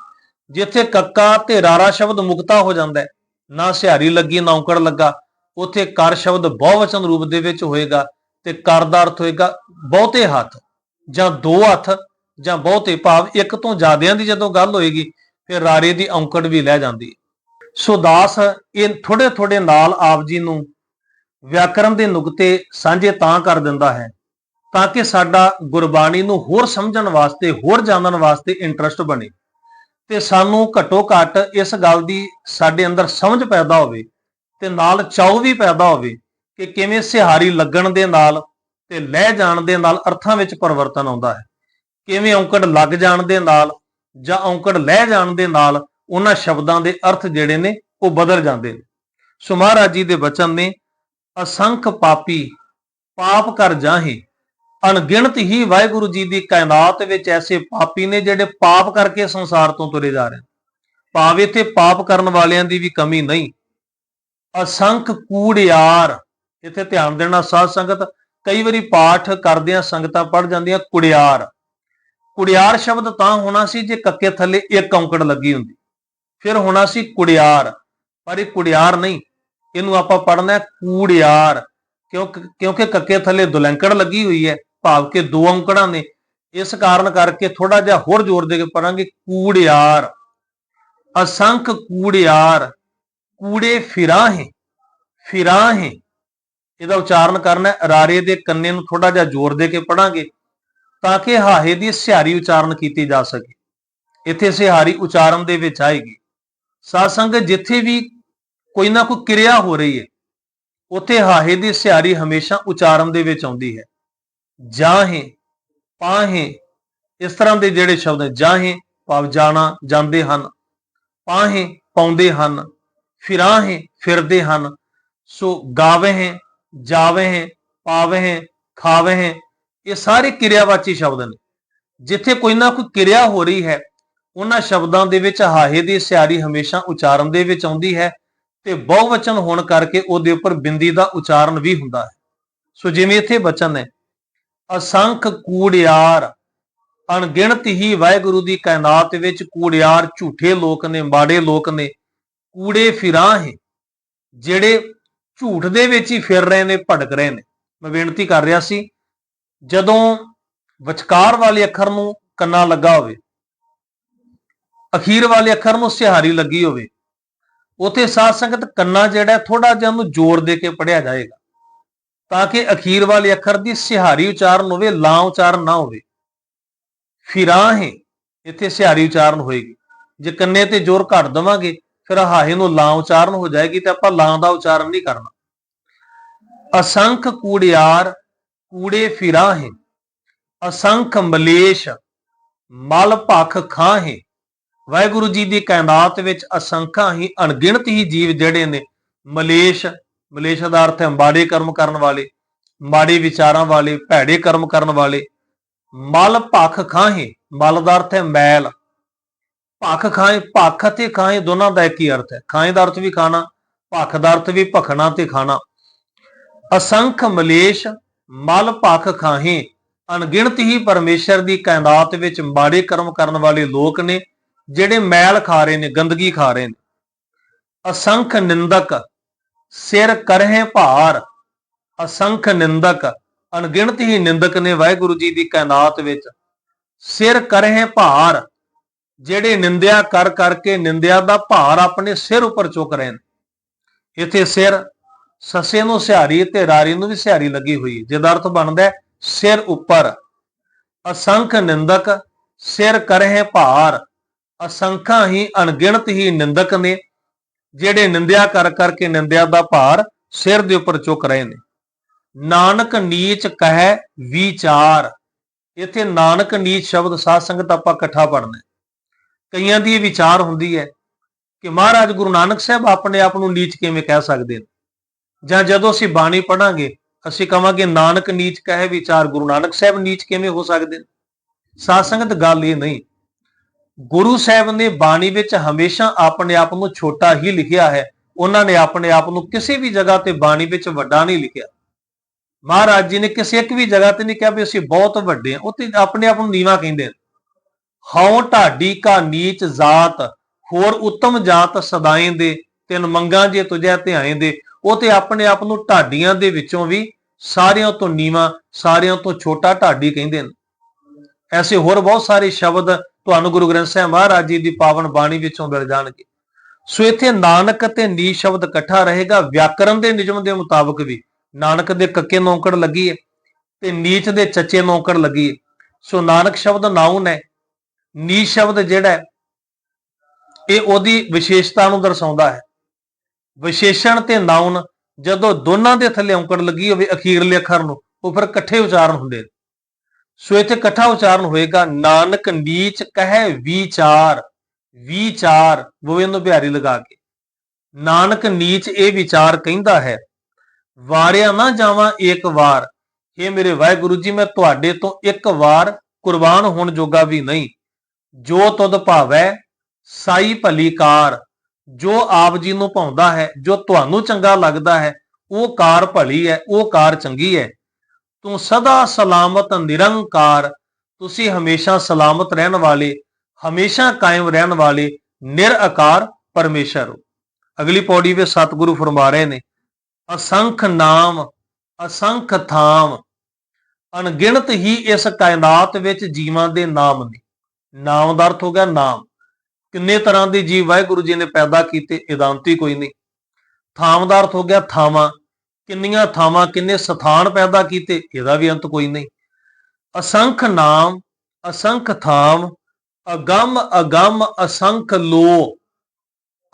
A: ਜਿੱਥੇ ਕੱਕਾ ਤੇ ਰਾਰਾ ਸ਼ਬਦ ਮੁਕਤਾ ਹੋ ਜਾਂਦਾ ਨਾ ਸਿਹਾਰੀ ਲੱਗੀ, ਨਾ ਔਂਕੜ ਲੱਗਾ ਉੱਥੇ ਕਰ ਸ਼ਬਦ ਬਹੁਵਚਨ ਰੂਪ ਦੇ ਵਿੱਚ ਹੋਏਗਾ ਤੇ ਕਰ ਦਾ ਅਰਥ ਹੋਏਗਾ ਬਹੁਤੇ ਹੱਥ ਜਾਂ ਦੋ ਹੱਥ ਜਾਂ ਬਹੁਤੇ ਭਾਵ ਇੱਕ ਤੋਂ ਜ਼ਿਆਦਿਆਂ ਦੀ ਜਦੋਂ ਗੱਲ ਹੋਏਗੀ, ਫਿਰ ਰਾਰੇ ਦੀ ਔਂਕੜ ਵੀ ਲੈ ਜਾਂਦੀ ਹੈ। ਸੋ ਦਾਸ ਇਹ ਥੋੜੇ ਥੋੜੇ ਨਾਲ ਆਪ ਜੀ ਨੂੰ ਵਿਆਕਰਨ ਦੇ ਨੁਕਤੇ ਸਾਂਝੇ ਤਾਂ ਕਰ ਦਿੰਦਾ ਹੈ, ਤਾਂ ਕਿ ਸਾਡਾ ਗੁਰਬਾਣੀ ਨੂੰ ਹੋਰ ਸਮਝਣ ਵਾਸਤੇ, ਹੋਰ ਜਾਣਨ ਵਾਸਤੇ ਇੰਟਰਸਟ ਬਣੇ। ਤੇ ਸਾਨੂੰ ਘੱਟੋ ਘੱਟ ਇਸ ਗੱਲ ਦੀ ਸਾਡੇ ਅੰਦਰ ਸਮਝ ਪੈਦਾ ਹੋਵੇ ਤੇ ਨਾਲ ਚਾਉ ਵੀ ਪੈਦਾ ਹੋਵੇ ਕਿ ਕਿਵੇਂ ਸਿਹਾਰੀ ਲੱਗਣ ਦੇ ਨਾਲ ਤੇ ਲੈ ਜਾਣ ਦੇ ਨਾਲ ਅਰਥਾਂ ਵਿੱਚ ਪਰਿਵਰਤਨ ਆਉਂਦਾ ਹੈ। ਕਿਵੇਂ ਔਂਕੜ ਲੱਗ ਜਾਣ ਦੇ ਨਾਲ ਜਾਂ ਔਂਕੜ ਲੈ ਜਾਣ ਦੇ ਨਾਲ ਉਹਨਾਂ ਸ਼ਬਦਾਂ ਦੇ ਅਰਥ ਜਿਹੜੇ ਨੇ ਉਹ ਬਦਲ ਜਾਂਦੇ ਨੇ। ਸੋ ਮਹਾਰਾਜ ਜੀ ਦੇ ਬਚਨ ਨੇ, ਅਸੰਖ ਪਾਪੀ, ਪਾਪ ਕਰ ਜਾਹੇ, ਅਣਗਿਣਤ ਹੀ ਵਾਹਿਗੁਰੂ ਜੀ ਦੀ ਕਾਇਨਾਤ ਵਿੱਚ ਐਸੇ ਪਾਪੀ ਨੇ ਜਿਹੜੇ ਪਾਪ ਕਰਕੇ ਸੰਸਾਰ ਤੋਂ ਤੁਰੇ ਜਾ ਰਹੇ ਨੇ। ਭਾਵ ਇੱਥੇ ਪਾਪ ਕਰਨ ਵਾਲਿਆਂ ਦੀ ਵੀ ਕਮੀ ਨਹੀਂ ਅਸੰਖ ਕੂੜਿਆਰ। ਇੱਥੇ ਧਿਆਨ ਦੇਣਾ ਸਾਧ ਸੰਗਤ, ਕਈ ਵਾਰੀ ਪਾਠ ਕਰਦਿਆਂ ਸੰਗਤਾਂ ਪੜ ਜਾਂਦੀਆਂ ਕੁੜਿਆਰ। ਕੁੜਿਆਰ ਸ਼ਬਦ ਤਾਂ ਹੋਣਾ ਸੀ ਜੇ ਕੱਕੇ ਥੱਲੇ ਇੱਕ ਔਂਕੜ ਲੱਗੀ ਹੁੰਦੀ। ਫਿਰ ਹੋਣਾ ਸੀ ਕੁੜਿਆਰ। ਪਰ ਇਹ ਕੁੜਿਆਰ ਨਹੀਂ, ਇਹਨੂੰ ਆਪਾਂ ਪੜਨਾ ਹੈ ਕੂੜਿਆਰ। ਕਿਉਂਕਿ ਕਿਉਂਕਿ ਕੱਕੇ ਥੱਲੇ ਦੁਲੰਕੜ ਲੱਗੀ ਹੋਈ ਹੈ, ਭਾਵ ਕਿ ਦੋ ਔਂਕੜਾਂ ਨੇ। ਇਸ ਕਾਰਨ ਕਰਕੇ ਥੋੜਾ ਜਿਹਾ ਹੋਰ ਜ਼ੋਰ ਦੇ ਕੇ ਪੜਾਂਗੇ ਕੂੜਿਆਰ। ਅਸੰਖ ਕੂੜਿਆਰ। ਕੂੜੇ ਫਿਰਾਂ ਫਿਰਾਹੇ ਇਹਦਾ ਉਚਾਰਨ ਕਰਨਾ ਹੈ, ਰਾਰੇ ਦੇ ਕੰਨੇ ਨੂੰ ਥੋੜਾ ਜਿਹਾ ਜ਼ੋਰ ਦੇ ਕੇ ਪੜਾਂਗੇ ਤਾਂ ਕਿ ਹਾਹੇ ਦੀ ਸਿਹਾਰੀ ਉਚਾਰਨ ਕੀਤੀ ਜਾ ਸਕੇ। ਇੱਥੇ ਸਿਹਾਰੀ ਉਚਾਰਨ ਦੇ ਵਿੱਚ ਆਏਗੀ। ਸਾਧ ਸੰਗਤ ਜਿੱਥੇ ਵੀ ਕੋਈ ਨਾ ਕੋਈ ਕਿਰਿਆ ਹੋ ਰਹੀ ਹੈ, ਉੱਥੇ ਹਾਹੇ ਦੀ ਸਿਹਾਰੀ ਹਮੇਸ਼ਾ ਉਚਾਰਨ ਦੇ ਵਿੱਚ ਆਉਂਦੀ ਹੈ। ਜਾਹੇ ਪਾਹੇ ਇਸ ਤਰ੍ਹਾਂ ਦੇ ਜਿਹੜੇ ਸ਼ਬਦ ਹੈ ਜਾਹੇ ਭਾਵ ਜਾਣਾ, ਜਾਂਦੇ ਹਨ ਪਾਹੇ ਪਾਉਂਦੇ ਹਨ। ਫਿਰਾਹੇ, ਫਿਰਦੇ ਹਨ। ਸੋ ਗਾਵੇਂ ਜਾਵੇਂ ਪਾਵਹਿ ਖਾਵੇਂ ਇਹ ਸਾਰੇ ਕਿਰਿਆਵਾਚੀ ਸ਼ਬਦ ਨੇ। ਜਿੱਥੇ ਕੋਈ ਨਾ ਕੋਈ ਕਿਰਿਆ ਹੋ ਰਹੀ ਹੈ, ਉਹਨਾਂ ਸ਼ਬਦਾਂ ਦੇ ਵਿੱਚ ਹਾਹੇ ਦੀ ਸਿਆਰੀ ਹਮੇਸ਼ਾ ਉਚਾਰਨ ਦੇ ਵਿੱਚ ਆਉਂਦੀ ਹੈ ਤੇ ਬਹੁਵਚਨ ਹੋਣ ਕਰਕੇ ਉਹਦੇ ਉੱਪਰ ਬਿੰਦੀ ਦਾ ਉਚਾਰਨ ਵੀ ਹੁੰਦਾ ਹੈ। ਸੋ ਜਿਵੇਂ ਇੱਥੇ ਬਚਨ ਹੈ, ਅਸੰਖ ਕੂੜਿਆਰ, ਅਣਗਿਣਤ ਹੀ ਵਾਹਿਗੁਰੂ ਦੀ ਕਾਇਨਾਤ ਵਿੱਚ ਕੂੜਿਆਰ ਝੂਠੇ ਲੋਕ ਨੇ, ਮਾੜੇ ਲੋਕ ਨੇ ਕੂੜੇ ਫਿਰਾਂ ਹੈ ਜਿਹੜੇ ਝੂਠ ਦੇ ਵਿੱਚ ਹੀ ਫਿਰ ਰਹੇ ਨੇ, ਭਟਕ ਰਹੇ ਨੇ। ਮੈਂ ਬੇਨਤੀ ਕਰ ਰਿਹਾ ਸੀ, ਜਦੋਂ ਵਿਚਕਾਰ ਵਾਲੇ ਅੱਖਰ ਨੂੰ ਕੰਨਾ ਲੱਗਾ ਹੋਵੇ, ਅਖੀਰ ਵਾਲੇ ਅੱਖਰ ਨੂੰ ਸਿਹਾਰੀ ਲੱਗੀ ਹੋਵੇ, ਉਥੇ ਸਾਧ ਸੰਗਤ ਕੰਨਾ ਜਿਹੜਾ ਥੋੜਾ ਜਿਹਾ ਉਹਨੂੰ ਜ਼ੋਰ ਦੇ ਕੇ ਪੜਿਆ ਜਾਏਗਾ, ਤਾਂ ਕਿ ਅਖੀਰ ਵਾਲੇ ਅੱਖਰ ਦੀ ਸਿਹਾਰੀ ਉਚਾਰਨ ਹੋਵੇ ਲਾਂ ਉਚਾਰਨ ਨਾ ਹੋਵੇ। ਫਿਰਾਂ ਹੈ ਇੱਥੇ ਸਿਹਾਰੀ ਉਚਾਰਨ ਹੋਏਗੀ। ਜੇ ਕੰਨੇ ਤੇ ਜ਼ੋਰ ਘੱਟ ਦਵਾਂਗੇ ਫਿਰ ਹਾਹੇ ਨੂੰ ਲਾਂ ਉਚਾਰਨ ਹੋ ਜਾਏਗੀ ਤੇ ਆਪਾਂ ਲਾਂ ਦਾ ਉਚਾਰਨ ਨਹੀਂ ਕਰਨਾ। ਅਸੰਖ ਕੂੜਿਆਰ ਕੂੜੇ ਫਿਰਾਂ ਹੈ ਅਸੰਖ ਮਲੇਸ਼ ਮਲ ਭਖ ਖਾਹੇ। ਵਾਹਿਗੁਰੂ ਜੀ ਦੀ ਕਾਇਨਾਤ ਵਿੱਚ ਅਸੰਖਾਂ ਹੀ ਅਣਗਿਣਤ ਹੀ ਜੀਵ ਜਿਹੜੇ ਨੇ, ਮਲੇਸ਼ ਮਲੇਸ਼ ਦਾ ਅਰਥ ਹੈ ਮਾੜੇ ਕਰਮ ਕਰਨ ਵਾਲੇ, ਮਾੜੇ ਵਿਚਾਰਾਂ ਵਾਲੇ, ਭੈੜੇ ਕਰਮ ਕਰਨ ਵਾਲੇ। ਮਲ ਭਖ ਖਾਹੇ, ਮਲ ਦਾ ਅਰਥ ਹੈ ਮੈਲ। ਭਖ ਖਾਏ, ਭਖ ਅਤੇ ਖਾਏ ਦੋਨਾਂ ਦਾ ਇੱਕ ਹੀ ਅਰਥ ਹੈ। ਖਾਏ ਦਾ ਅਰਥ ਵੀ ਖਾਣਾ, ਭਖ ਦਾ ਅਰਥ ਵੀ ਭਖਣਾ ਤੇ ਖਾਣਾ। ਅਸੰਖ ਮਲੇਸ਼ ਮਲ ਭਖ ਖਾਹੇ, ਅਣਗਿਣਤ ਹੀ ਪਰਮੇਸ਼ਰ ਦੀ ਕਾਇਨਾਤ ਵਿੱਚ ਮਾੜੇ ਕਰਮ ਕਰਨ ਵਾਲੇ ਲੋਕ ਨੇ, ਜਿਹੜੇ ਮੈਲ ਖਾ ਰਹੇ ਨੇ, ਗੰਦਗੀ ਖਾ ਰਹੇ ਨੇ। ਅਸੰਖ ਨਿੰਦਕ ਸਿਰ ਕਰਹਿ ਭਾਰ, ਅਸੰਖ ਨਿੰਦਕ ਅਣਗਿਣਤ ਹੀ ਨਿੰਦਕ ਨੇ ਵਾਹਿਗੁਰੂ ਜੀ ਦੀ ਕਾਇਨਾਤ ਵਿੱਚ। ਸਿਰ ਕਰਹਿ ਭਾਰ ਜਿਹੜੇ ਨਿੰਦਿਆ ਕਰ ਕਰਕੇ ਨਿੰਦਿਆ ਦਾ ਭਾਰ ਆਪਣੇ ਸਿਰ ਉੱਪਰ ਚੁੱਕ ਰਹੇ ਨੇ। ਇੱਥੇ ਸਿਰ ਸੱਸੇ ਨੂੰ ਸਿਹਾਰੀ ਤੇ ਰਾਰੀ ਨੂੰ ਵੀ ਸਿਹਾਰੀ ਲੱਗੀ ਹੋਈ। ਜਿਹਦਾ ਅਰਥ ਬਣਦਾ ਸਿਰ ਉੱਪਰ। ਅਸੰਖ ਨਿੰਦਕ ਸਿਰ ਕਰਹਿ ਭਾਰ। ਅਸੰਖਾਂ ਹੀ ਅਣਗਿਣਤ ਹੀ ਨਿੰਦਕ ਨੇ। ਜਿਹੜੇ ਨਿੰਦਿਆ ਕਰ ਕਰਕੇ ਨਿੰਦਿਆ ਦਾ ਭਾਰ ਸਿਰ ਦੇ ਉੱਪਰ ਚੁੱਕ ਰਹੇ ਨੇ। ਨਾਨਕ ਨੀਚ ਕਹੈ ਵਿਚਾਰ। ਇੱਥੇ ਨਾਨਕ ਨੀਚ ਸ਼ਬਦ ਸਾਧ ਸੰਗਤ ਆਪਾਂ ਇਕੱਠਾ ਪੜਨਾ ਕਈਆਂ ਦੀ ਇਹ ਵਿਚਾਰ ਹੁੰਦੀ ਹੈ ਕਿ ਮਹਾਰਾਜ ਗੁਰੂ ਨਾਨਕ ਸਾਹਿਬ ਆਪਣੇ ਆਪ ਨੂੰ ਨੀਚ ਕਿਵੇਂ ਕਹਿ ਸਕਦੇ ਨੇ? ਜਾਂ ਜਦੋਂ ਅਸੀਂ ਬਾਣੀ ਪੜਾਂਗੇ ਅਸੀਂ ਕਹਾਂਗੇ, ਨਾਨਕ ਨੀਚ ਕਹੇ ਵਿਚਾਰ, ਗੁਰੂ ਨਾਨਕ ਸਾਹਿਬ ਨੀਚ ਕਿਵੇਂ ਹੋ ਸਕਦੇ ਨੇ? ਸਾਧ ਸੰਗਤ ਗੱਲ ਇਹ ਨਹੀਂ। ਗੁਰੂ ਸਾਹਿਬ ਨੇ ਬਾਣੀ ਵਿੱਚ ਹਮੇਸ਼ਾ ਆਪਣੇ ਆਪ ਨੂੰ ਛੋਟਾ ਹੀ ਲਿਖਿਆ ਹੈ। ਉਹਨਾਂ ਨੇ ਆਪਣੇ ਆਪ ਨੂੰ ਕਿਸੇ ਵੀ ਜਗ੍ਹਾ ਤੇ ਬਾਣੀ ਵਿੱਚ ਵੱਡਾ ਨਹੀਂ ਲਿਖਿਆ। ਮਹਾਰਾਜ ਜੀ ਨੇ ਕਿਸੇ ਇੱਕ ਵੀ ਜਗ੍ਹਾ ਤੇ ਨਹੀਂ ਕਿਹਾ ਵੀ ਅਸੀਂ ਬਹੁਤ ਵੱਡੇ ਹਾਂ। ਉਹ ਤੇ ਆਪਣੇ ਆਪ ਨੂੰ ਨੀਵਾ ਕਹਿੰਦੇ ਨੇ। ਹਉ ਢਾਡੀ ਕਾ ਨੀਚ ਜਾਤ, ਹੋਰ ਉੱਤਮ ਜਾਤ ਸਦਾਏ ਦੇ, ਤਿੰਨ ਮੰਗਾਂ ਜੇ ਤੁਝੇ ਧਿਆਏ ਦੇ, ਉਹ ਤੇ ਆਪਣੇ ਆਪ ਨੂੰ ਢਾਡੀਆਂ ਦੇ ਵਿੱਚੋਂ ਵੀ ਸਾਰਿਆਂ ਤੋਂ ਨੀਵਾ, ਸਾਰਿਆਂ ਤੋਂ ਛੋਟਾ ਢਾਡੀ ਕਹਿੰਦੇ ਨੇ ਐਸੇ ਹੋਰ ਬਹੁਤ ਸਾਰੇ ਸ਼ਬਦ ਤੁਹਾਨੂੰ ਗੁਰੂ ਗ੍ਰੰਥ ਸਾਹਿਬ ਮਹਾਰਾਜ ਜੀ ਦੀ ਪਾਵਨ ਬਾਣੀ ਵਿੱਚੋਂ ਮਿਲ ਜਾਣਗੇ। ਸੋ ਇੱਥੇ ਨਾਨਕ ਤੇ ਨੀ ਸ਼ਬਦ ਇਕੱਠਾ ਰਹੇਗਾ, ਵਿਆਕਰਨ ਦੇ ਨਿਯਮ ਦੇ ਮੁਤਾਬਕ ਵੀ। ਨਾਨਕ ਦੇ ਕੱਕੇ ਨੌਕੜ ਲੱਗੀ ਹੈ ਤੇ ਨੀਚ ਦੇ ਚੱਚੇ ਨੌਕੜ ਲੱਗੀ ਹੈ। ਸੋ ਨਾਨਕ ਸ਼ਬਦ ਨਾਉਨ ਹੈ ਨੀ ਸ਼ਬਦ ਜਿਹੜਾ ਇਹ ਉਹਦੀ ਵਿਸ਼ੇਸ਼ਤਾ ਨੂੰ ਦਰਸਾਉਂਦਾ ਹੈ। ਵਿਸ਼ੇਸ਼ਣ ਤੇ ਨਾਉਨ ਜਦੋਂ ਦੋਨਾਂ ਦੇ ਥੱਲੇ ਔਂਕੜ ਲੱਗੀ ਹੋਵੇ ਅਖੀਰਲੇ ਅੱਖਰ ਨੂੰ, ਉਹ ਫਿਰ ਇਕੱਠੇ ਉਚਾਰਨ ਹੁੰਦੇ ਨੇ। ਸੋ ਇੱਥੇ ਇਕੱਠਾ ਉਚਾਰਨ ਹੋਏਗਾ, ਨਾਨਕ ਨੀਚ ਕਹੇ ਵਿਚਾਰ ਵਿਚਾਰ ਬੋਵੇਂ ਨੂੰ ਬਿਹਾਰੀ ਲਗਾ ਕੇ। ਨਾਨਕ ਨੀਚ ਇਹ ਵਿਚਾਰ ਕਹਿੰਦਾ ਹੈ, ਵਾਰਿਆ ਨਾ ਜਾਵਾਂ ਇੱਕ ਵਾਰ ਇਹ ਮੇਰੇ ਵਾਹਿਗੁਰੂ ਜੀ, ਮੈਂ ਤੁਹਾਡੇ ਤੋਂ ਇੱਕ ਵਾਰ ਕੁਰਬਾਨ ਹੋਣ ਜੋਗਾ ਵੀ ਨਹੀਂ। ਜੋ ਤੁਧ ਭਾਵੈ, ਸਾਈ ਭਲੀ ਕਾਰ। ਜੋ ਆਪ ਜੀ ਨੂੰ ਭਾਉਂਦਾ ਹੈ, ਜੋ ਤੁਹਾਨੂੰ ਚੰਗਾ ਲੱਗਦਾ ਹੈ, ਉਹ ਕਾਰ ਭਲੀ ਹੈ, ਉਹ ਕਾਰ ਚੰਗੀ ਹੈ। ਤੂੰ ਸਦਾ ਸਲਾਮਤ ਨਿਰੰਕਾਰ। ਤੁਸੀਂ ਹਮੇਸ਼ਾ ਸਲਾਮਤ ਰਹਿਣ ਵਾਲੇ, ਹਮੇਸ਼ਾ ਕਾਇਮ ਰਹਿਣ ਵਾਲੇ ਨਿਰਆਕਾਰ ਪਰਮੇਸ਼ਰ ਹੋ। ਅਗਲੀ ਪੌੜੀ ਵਿੱਚ ਸਤਿਗੁਰੂ ਫਰਮਾ ਰਹੇ ਨੇ, ਅਸੰਖ ਨਾਮ, ਅਸੰਖ ਥਾਮ, ਅਣਗਿਣਤ ਹੀ ਇਸ ਕਾਇਨਾਤ ਵਿੱਚ ਜੀਵਾਂ ਦੇ ਨਾਮ ਨੇ। ਨਾਮ ਦਾ ਅਰਥ ਹੋ ਗਿਆ ਨਾਮ। ਕਿੰਨੇ ਤਰ੍ਹਾਂ ਦੇ ਜੀਵ ਵਾਹਿਗੁਰੂ ਜੀ ਨੇ ਪੈਦਾ ਕੀਤੇ ਇਦਾਂਤੀ ਕੋਈ ਨਹੀਂ। ਥਾਮ ਦਾ ਅਰਥ ਹੋ ਗਿਆ ਥਾਵਾਂ। ਕਿੰਨੀਆਂ ਥਾਵਾਂ, ਕਿੰਨੇ ਸਥਾਨ ਪੈਦਾ ਕੀਤੇ, ਇਹਦਾ ਵੀ ਅੰਤ ਕੋਈ ਨਹੀਂ। ਅਸੰਖ ਨਾਮ, ਅਸੰਖ ਥਾਮ, ਅਗੰਮ ਅਗੰਮ, ਅਸੰਖ ਲੋ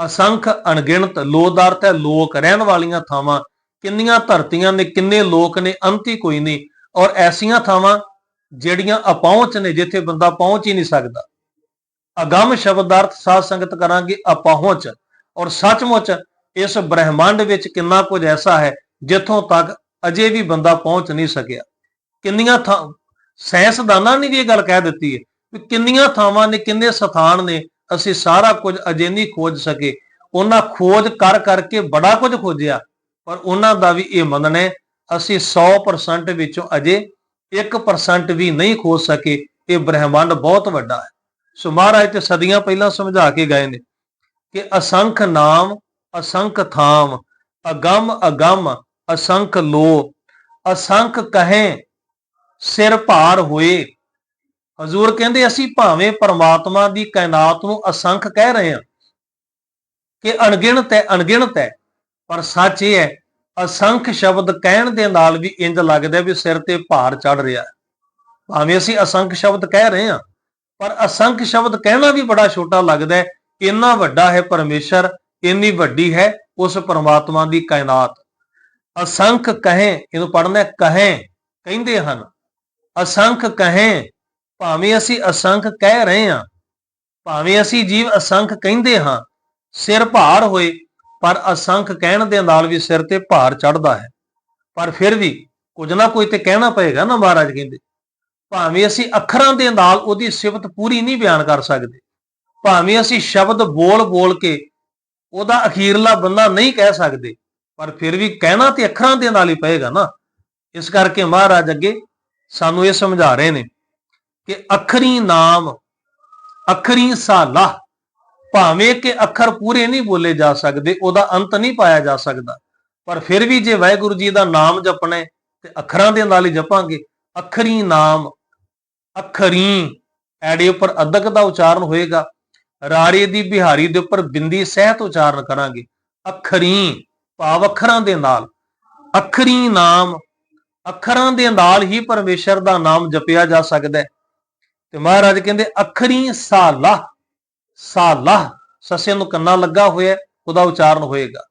A: ਅਸੰਖ ਅਣਗਿਣਤ ਲੋ ਦਾ ਅਰਥ ਹੈ ਲੋਕ, ਰਹਿਣ ਵਾਲੀਆਂ ਥਾਵਾਂ। ਕਿੰਨੀਆਂ ਧਰਤੀਆਂ ਨੇ, ਕਿੰਨੇ ਲੋਕ ਨੇ, ਅੰਤੀ ਕੋਈ ਨਹੀਂ। ਔਰ ਐਸੀਆਂ ਥਾਵਾਂ ਜਿਹੜੀਆਂ ਅਪਹੁੰਚ ਨੇ, ਜਿੱਥੇ ਬੰਦਾ ਪਹੁੰਚ ਹੀ ਨਹੀਂ ਸਕਦਾ। ਅਗੰਮ ਸ਼ਬਦ ਦਾ ਅਰਥ ਸਾਧ ਸੰਗਤ ਕਰਾਂਗੇ ਅਪਹੁੰਚ ਔਰ ਸੱਚਮੁੱਚ ਇਸ ਬ੍ਰਹਿਮੰਡ ਵਿੱਚ ਕਿੰਨਾ ਕੁਝ ਐਸਾ ਹੈ, ਜਿੱਥੋਂ ਤੱਕ ਅਜੇ ਵੀ ਬੰਦਾ ਪਹੁੰਚ ਨਹੀਂ ਸਕਿਆ। ਕਿੰਨੀਆਂ ਥਾਂ ਸਾਇੰਸਦਾਨਾਂ ਨੇ ਵੀ ਇਹ ਗੱਲ ਕਹਿ ਦਿੱਤੀ ਹੈ ਵੀ ਕਿੰਨੀਆਂ ਥਾਵਾਂ ਨੇ, ਕਿੰਨੇ ਸਥਾਨ ਨੇ, ਅਸੀਂ ਸਾਰਾ ਕੁਝ ਅਜੇ ਨਹੀਂ ਖੋਜ ਸਕੇ। ਉਹਨਾਂ ਖੋਜ ਕਰ ਕਰਕੇ ਬੜਾ ਕੁਝ ਖੋਜਿਆ, ਪਰ ਉਹਨਾਂ ਦਾ ਵੀ ਇਹ ਮੰਨਣਾ ਹੈ, ਅਸੀਂ 100% ਵਿੱਚੋਂ ਅਜੇ 1% ਵੀ ਨਹੀਂ ਖੋਜ ਸਕੇ, ਇਹ ਬ੍ਰਹਿਮੰਡ ਬਹੁਤ ਵੱਡਾ ਹੈ। ਸੋ ਮਹਾਰਾਜ ਤੇ ਸਦੀਆਂ ਪਹਿਲਾਂ ਸਮਝਾ ਕੇ ਗਏ ਨੇ ਕਿ ਅਸੰਖ ਨਾਮ, ਅਸੰਖ ਥਾਮ, ਅਗੰਮ ਅਗੰਮ, ਅਸੰਖ ਲੋ ਅਸੰਖ ਕਹੇ, ਸਿਰ ਭਾਰ ਹੋਏ। ਹਜ਼ੂਰ ਕਹਿੰਦੇ ਅਸੀਂ ਭਾਵੇਂ ਪਰਮਾਤਮਾ ਦੀ ਕਾਇਨਾਤ ਨੂੰ ਅਸੰਖ ਕਹਿ ਰਹੇ ਹਾਂ ਕਿ ਅਣਗਿਣਤ ਹੈ ਅਣਗਿਣਤ ਹੈ, ਪਰ ਸੱਚ ਇਹ ਹੈ ਅਸੰਖ ਸ਼ਬਦ ਕਹਿਣ ਦੇ ਨਾਲ ਵੀ ਇੰਜ ਲੱਗਦਾ ਵੀ ਸਿਰ ਤੇ ਭਾਰ ਚੜ ਰਿਹਾ ਭਾਵੇਂ ਅਸੀਂ ਅਸੰਖ ਸ਼ਬਦ ਕਹਿ ਰਹੇ ਹਾਂ, ਪਰ ਅਸੰਖ ਸ਼ਬਦ ਕਹਿਣਾ ਵੀ ਬੜਾ ਛੋਟਾ ਲੱਗਦਾ ਹੈ। ਇੰਨਾ ਵੱਡਾ ਹੈ ਪਰਮੇਸ਼ਰ, ਇੰਨੀ ਵੱਡੀ ਹੈ ਉਸ ਪਰਮਾਤਮਾ ਦੀ ਕਾਇਨਾਤ। ਅਸੰਖ ਕਹੇ, ਇਹਨੂੰ ਪੜਨਾ ਕਹੇ, ਕਹਿੰਦੇ ਹਨ। ਅਸੰਖ ਕਹੇ, ਭਾਵੇਂ ਅਸੀਂ ਅਸੰਖ ਕਹਿ ਰਹੇ ਹਾਂ, ਭਾਵੇਂ ਅਸੀਂ ਜੀਵ ਅਸੰਖ ਕਹਿੰਦੇ ਹਾਂ, ਸਿਰ ਭਾਰ ਹੋਏ ਪਰ ਅਸੰਖ ਕਹਿਣ ਦੇ ਨਾਲ ਵੀ ਸਿਰ ਤੇ ਭਾਰ ਚੜਦਾ ਹੈ। ਪਰ ਫਿਰ ਵੀ ਕੁਝ ਨਾ ਕੋਈ ਤੇ ਕਹਿਣਾ ਪਏਗਾ ਨਾ ਮਹਾਰਾਜ ਕਹਿੰਦੇ। ਭਾਵੇਂ ਅਸੀਂ ਅੱਖਰਾਂ ਦੇ ਨਾਲ ਉਹਦੀ ਸਿਫਤ ਪੂਰੀ ਨਹੀਂ ਬਿਆਨ ਕਰ ਸਕਦੇ। ਭਾਵੇਂ ਅਸੀਂ ਸ਼ਬਦ ਬੋਲ ਬੋਲ ਕੇ ਉਹਦਾ ਅਖੀਰਲਾ ਬੰਦਾ ਨਹੀਂ ਕਹਿ ਸਕਦੇ। ਪਰ ਫਿਰ ਵੀ ਕਹਿਣਾ ਤੇ ਅੱਖਰਾਂ ਦੇ ਨਾਲ ਹੀ ਪਏਗਾ ਨਾ। ਇਸ ਕਰਕੇ ਮਹਾਰਾਜ ਅੱਗੇ ਸਾਨੂੰ ਇਹ ਸਮਝਾ ਰਹੇ ਨੇ ਕਿ ਅਖਰੀ ਨਾਮ, ਅਖਰੀ ਸਾਲਾ ਭਾਵੇਂ ਕਿ ਅੱਖਰ ਪੂਰੇ ਨਹੀਂ ਬੋਲੇ ਜਾ ਸਕਦੇ, ਉਹਦਾ ਅੰਤ ਨਹੀਂ ਪਾਇਆ ਜਾ ਸਕਦਾ। ਪਰ ਫਿਰ ਵੀ ਜੇ ਵਾਹਿਗੁਰੂ ਜੀ ਦਾ ਨਾਮ ਜਪਣਾ ਹੈ, ਤੇ ਅੱਖਰਾਂ ਦੇ ਨਾਲ ਹੀ ਜਪਾਂਗੇ। ਅਖਰੀ ਨਾਮ, ਅਖਰੀ, ਐੜੇ ਉੱਪਰ ਅਦਕ ਦਾ ਉਚਾਰਨ ਹੋਏਗਾ। ਰਾਰੇ ਦੀ ਬਿਹਾਰੀ ਦੇ ਉੱਪਰ ਬਿੰਦੀ ਸਹਿਤ ਉਚਾਰਨ ਕਰਾਂਗੇ। ਅਖਰੀ, ਭਾਵ ਅੱਖਰਾਂ ਦੇ ਨਾਲ। ਅਖਰੀ ਨਾਮ, ਅੱਖਰਾਂ ਦੇ ਨਾਲ ਹੀ ਪਰਮੇਸ਼ਰ ਦਾ ਨਾਮ ਜਪਿਆ ਜਾ ਸਕਦਾ ਹੈ। ਤੇ ਮਹਾਰਾਜ ਕਹਿੰਦੇ, ਅਖਰੀ ਸਾਲਾ ਸਾਲਾ ਸਸੇ ਨੂੰ ਕੰਨਾ ਲੱਗਾ ਹੋਇਆ, ਉਹਦਾ ਉਚਾਰਨ ਹੋਏਗਾ।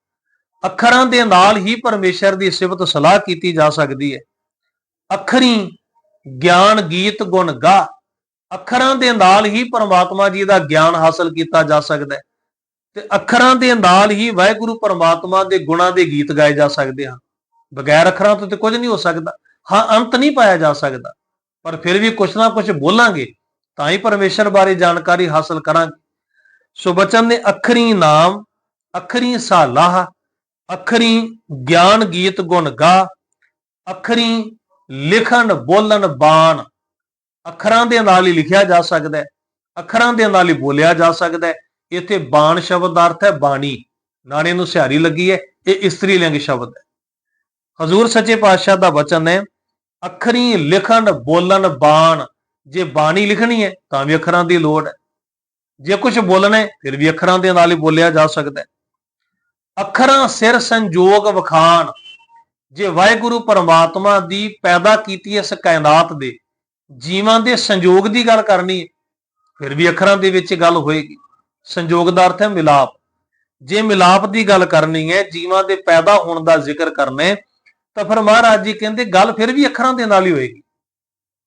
A: ਅੱਖਰਾਂ ਦੇ ਨਾਲ ਹੀ ਪਰਮੇਸ਼ਰ ਦੀ ਸਿਫਤ ਸਲਾਹ ਕੀਤੀ ਜਾ ਸਕਦੀ ਹੈ। ਅੱਖਰੀ ਗਿਆਨ ਗੀਤ ਗੁਣ ਗਾ। ਅੱਖਰਾਂ ਦੇ ਨਾਲ ਹੀ ਪਰਮਾਤਮਾ ਜੀ ਦਾ ਗਿਆਨ ਹਾਸਲ ਕੀਤਾ ਜਾ ਸਕਦਾ ਹੈ। ਤੇ ਅੱਖਰਾਂ ਦੇ ਨਾਲ ਹੀ ਵਾਹਿਗੁਰੂ ਪਰਮਾਤਮਾ ਦੇ ਗੁਣਾਂ ਦੇ ਗੀਤ ਗਾਏ ਜਾ ਸਕਦੇ ਹਨ। ਬਗੈਰ ਅੱਖਰਾਂ ਤੋਂ ਤੇ ਕੁਝ ਨਹੀਂ ਹੋ ਸਕਦਾ। ਹਾਂ, ਅੰਤ ਨਹੀਂ ਪਾਇਆ ਜਾ ਸਕਦਾ। ਪਰ ਫਿਰ ਵੀ ਕੁਛ ਨਾ ਕੁਛ ਬੋਲਾਂਗੇ, ਤਾਂ ਹੀ ਪਰਮੇਸ਼ਰ ਬਾਰੇ ਜਾਣਕਾਰੀ ਹਾਸਲ ਕਰਾਂਗੇ। ਸੋ ਬਚਨ ਨੇ ਅੱਖਰੀ ਨਾਮ, ਅੱਖਰੀ ਸਾਲਾਹ, ਅੱਖਰੀ ਗਿਆਨ ਗੀਤ ਗੁਣ ਗਾ, ਅੱਖਰੀ ਲਿਖਣ ਬੋਲਣ ਬਾਣ। ਅੱਖਰਾਂ ਦੇ ਨਾਲ ਹੀ ਲਿਖਿਆ ਜਾ ਸਕਦਾ ਹੈ, ਅੱਖਰਾਂ ਦੇ ਨਾਲ ਹੀ ਬੋਲਿਆ ਜਾ ਸਕਦਾ ਹੈ। ਇੱਥੇ ਬਾਣ ਸ਼ਬਦ ਦਾ ਅਰਥ ਹੈ ਬਾਣੀ। ਨਾਲੇ ਨੂੰ ਸਿਹਾਰੀ ਲੱਗੀ ਹੈ, ਇਹ ਇਸਤਰੀ ਲਿੰਗ ਸ਼ਬਦ ਹੈ। ਹਜ਼ੂਰ ਸੱਚੇ ਪਾਤਸ਼ਾਹ ਦਾ ਵਚਨ ਹੈ, ਅੱਖਰੀ ਲਿਖਣ ਬੋਲਣ ਬਾਣ। ਜੇ ਬਾਣੀ ਲਿਖਣੀ ਹੈ, ਤਾਂ ਵੀ ਅੱਖਰਾਂ ਦੀ ਲੋੜ ਹੈ। ਜੇ ਕੁਝ ਬੋਲਣੇ, ਫਿਰ ਵੀ ਅੱਖਰਾਂ ਦੇ ਨਾਲ ਹੀ ਬੋਲਿਆ ਜਾ ਸਕਦਾ ਹੈ। ਅੱਖਰਾਂ ਸਿਰ ਸੰਜੋਗ ਵਖਾਣ। ਜੇ ਵਾਹਿਗੁਰੂ ਪਰਮਾਤਮਾ ਦੀ ਪੈਦਾ ਕੀਤੀ ਇਸ ਕਾਇਨਾਤ ਦੇ, ਜੀਵਾਂ ਦੇ ਸੰਜੋਗ ਦੀ ਗੱਲ ਕਰਨੀ ਹੈ, ਫਿਰ ਵੀ ਅੱਖਰਾਂ ਦੇ ਵਿੱਚ ਗੱਲ ਹੋਏਗੀ। ਸੰਜੋਗ ਦਾ ਅਰਥ ਹੈ ਮਿਲਾਪ। ਜੇ ਮਿਲਾਪ ਦੀ ਗੱਲ ਕਰਨੀ ਹੈ, ਜੀਵਾਂ ਦੇ ਪੈਦਾ ਹੋਣ ਦਾ ਜ਼ਿਕਰ ਕਰਨੇ ਤਾਂ ਫਿਰ ਮਹਾਰਾਜ ਜੀ ਕਹਿੰਦੇ ਗੱਲ ਫਿਰ ਵੀ ਅੱਖਰਾਂ ਦੇ ਨਾਲ ਹੀ ਹੋਏਗੀ।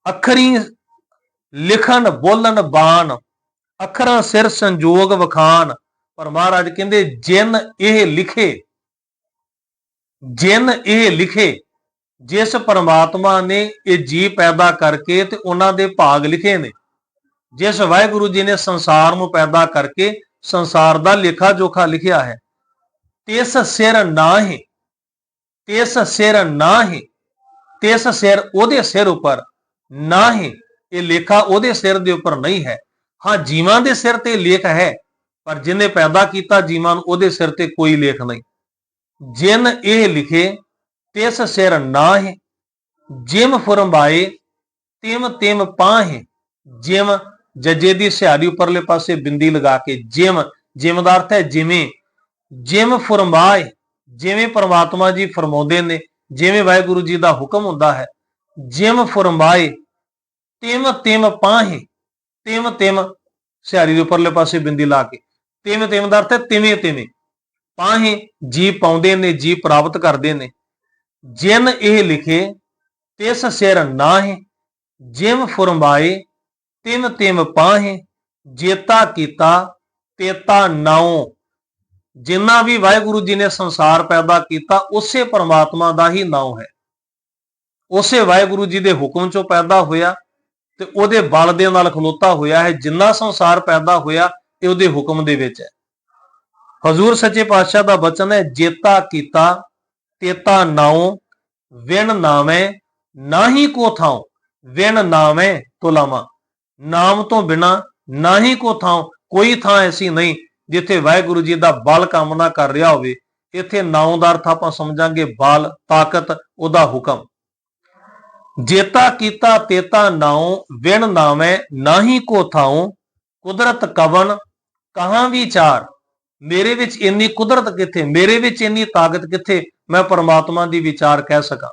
A: ਅੱਖਰੀ ਲਿਖਣ, ਬੋਲਣ, ਬਾਣ ਅੱਖਰਾਂ ਸਿਰ ਸੰਜੋਗ ਵਖਾਣ। ਪਰ ਮਹਾਰਾਜ ਕਹਿੰਦੇ, ਜਿਨ ਇਹ ਲਿਖੇ, ਜਿਨ ਇਹ ਲਿਖੇ, ਜਿਸ ਪਰਮਾਤਮਾ ਨੇ ਇਹ ਜੀ ਪੈਦਾ ਕਰਕੇ ਤੇ ਉਹਨਾਂ ਦੇ ਭਾਗ ਲਿਖੇ ਨੇ। ਜਿਸ ਵਾਹਿਗੁਰੂ ਜੀ ਨੇ ਸੰਸਾਰ ਨੂੰ ਪੈਦਾ ਕਰਕੇ ਸੰਸਾਰ ਦਾ ਲੇਖਾ ਜੋਖਾ ਲਿਖਿਆ ਹੈ। ਤਿਸ ਸਿਰ ਨਾਹੀ ਤਿਸ ਸਿਰ ਨਾਹੀ ਤਿਸ ਸਿਰ ਉਹਦੇ ਸਿਰ ਉੱਪਰ, ਨਾਹੀ, ਇਹ ਲੇਖਾ ਉਹਦੇ ਸਿਰ ਦੇ ਉੱਪਰ ਨਹੀਂ ਹੈ। ਹਾਂ, ਜੀਵਾਂ ਦੇ ਸਿਰ ਤੇ ਲੇਖ ਹੈ, ਪਰ ਜਿਨੇ ਪੈਦਾ ਕੀਤਾ ਜੀਵਾਂ ਨੂੰ ਉਹਦੇ ਸਿਰ ਤੇ ਕੋਈ ਲੇਖ ਨਹੀਂ। ਜਿਨ ਇਹ ਲਿਖੇ, ਤਿਸ ਸਿਰ ਨਾਹੀ, ਜਿਮ ਫਰਮਾਏ ਤਿਮ ਤਿਮ ਪਾਹੇ, ਜਿਮ ਜੱਜੇ ਦੀ ਸਿਹਾਰੀ ਉੱਪਰਲੇ ਪਾਸੇ ਬਿੰਦੀ ਲਗਾ ਕੇ ਜਿਮ ਜਿਮ ਦਾ ਅਰਥ ਹੈ ਜਿਵੇਂ, ਜਿਮ ਫਰਮਾਏ ਜਿਵੇਂ ਪਰਮਾਤਮਾ ਜੀ ਫਰਮਾਉਂਦੇ ਨੇ, ਜਿਵੇਂ ਵਾਹਿਗੁਰੂ ਜੀ ਦਾ ਹੁਕਮ ਹੁੰਦਾ ਹੈ, ਜਿਮ ਫਰਮਾਏ ਤਿਮ ਤਿਮ ਪਾਹੇ ਤਿਮ ਤਿਮ ਸਿਆਰੀ ਦੇ ਉੱਪਰਲੇ ਪਾਸੇ ਬਿੰਦੀ ਲਾ ਕੇ, ਤਿਮ ਤਿਮ ਦਾ ਅਰਥ ਹੈ ਤਿਵੇਂ ਤਿਵੇਂ। ਪਾਹੇ ਜੀ ਪਾਉਂਦੇ ਨੇ ਜੀ ਪ੍ਰਾਪਤ ਕਰਦੇ ਨੇ। ਜਿਨ ਇਹ ਲਿਖੇ, ਤਿਸ ਸਿਰ ਨਾਹੇ, ਜਿਮ ਫਰਮਾਏ, ਤਿਮ ਤਿਮ ਪਾਹੇ, ਜੇਤਾ ਕੀਤਾ, ਤੇਤਾ ਨਾਉ। ਜਿੰਨਾ ਵੀ ਵਾਹਿਗੁਰੂ ਜੀ ਨੇ ਸੰਸਾਰ ਪੈਦਾ ਕੀਤਾ, ਉਸੇ ਪਰਮਾਤਮਾ ਦਾ ਹੀ ਨਾਮ ਹੈ। ਉਸੇ ਵਾਹਿਗੁਰੂ ਜੀ ਦੇ ਹੁਕਮ ਚੋਂ ਪੈਦਾ ਹੋਇਆ ਤੇ ਉਹਦੇ ਬਲ ਦੇ ਨਾਲ ਖਲੋਤਾ ਹੋਇਆ ਹੈ, ਜਿੰਨਾ ਸੰਸਾਰ ਪੈਦਾ ਹੋਇਆ ਇਹ ਉਹਦੇ ਹੁਕਮ ਦੇ ਵਿੱਚ ਹੈ। ਹਜ਼ੂਰ ਸੱਚੇ ਪਾਤਸ਼ਾਹ ਦਾ ਬਚਨ ਹੈ, ਜੇਤਾ ਕੀਤਾ, ਤੇਤਾ ਨਾਉ, ਵਿਣ ਨਾਵੇਂ, ਨਾਹੀ ਕੋ ਥਾਉ, ਵਿਣ ਨਾਵੇਂ ਤੁਲਾਵਾ ਨਾਮ ਤੋਂ ਬਿਨਾ ਨਾਹੀ ਕੋ ਥਾਉ, ਕੋਈ ਥਾਂ ਐਸੀ ਨਹੀਂ ਜਿੱਥੇ ਵਾਹਿਗੁਰੂ ਜੀ ਦਾ ਬਲ ਕਾਮਨਾ ਕਰ ਰਿਹਾ ਹੋਵੇ। ਇੱਥੇ ਨਾਉ ਦਾ ਅਰਥ ਆਪਾਂ ਸਮਝਾਂਗੇ, ਬਲ, ਤਾਕਤ, ਉਹਦਾ ਹੁਕਮ। ਜੇਤਾ ਕੀਤਾ ਤੇਤਾ ਨਾਉ, ਵਿਣ ਨਾਵੇਂ ਨਾਹੀ ਕੋ ਥਾਉ, ਕੁਦਰਤ ਕਵਨ ਕਹਾਂ ਵਿਚਾਰ? ਮੇਰੇ ਵਿੱਚ ਇੰਨੀ ਕੁਦਰਤ ਕਿੱਥੇ? ਮੇਰੇ ਵਿੱਚ ਇੰਨੀ ਤਾਕਤ ਕਿੱਥੇ? ਮੈਂ ਪਰਮਾਤਮਾ ਦੀ ਵਿਚਾਰ ਕਹਿ ਸਕਾਂ।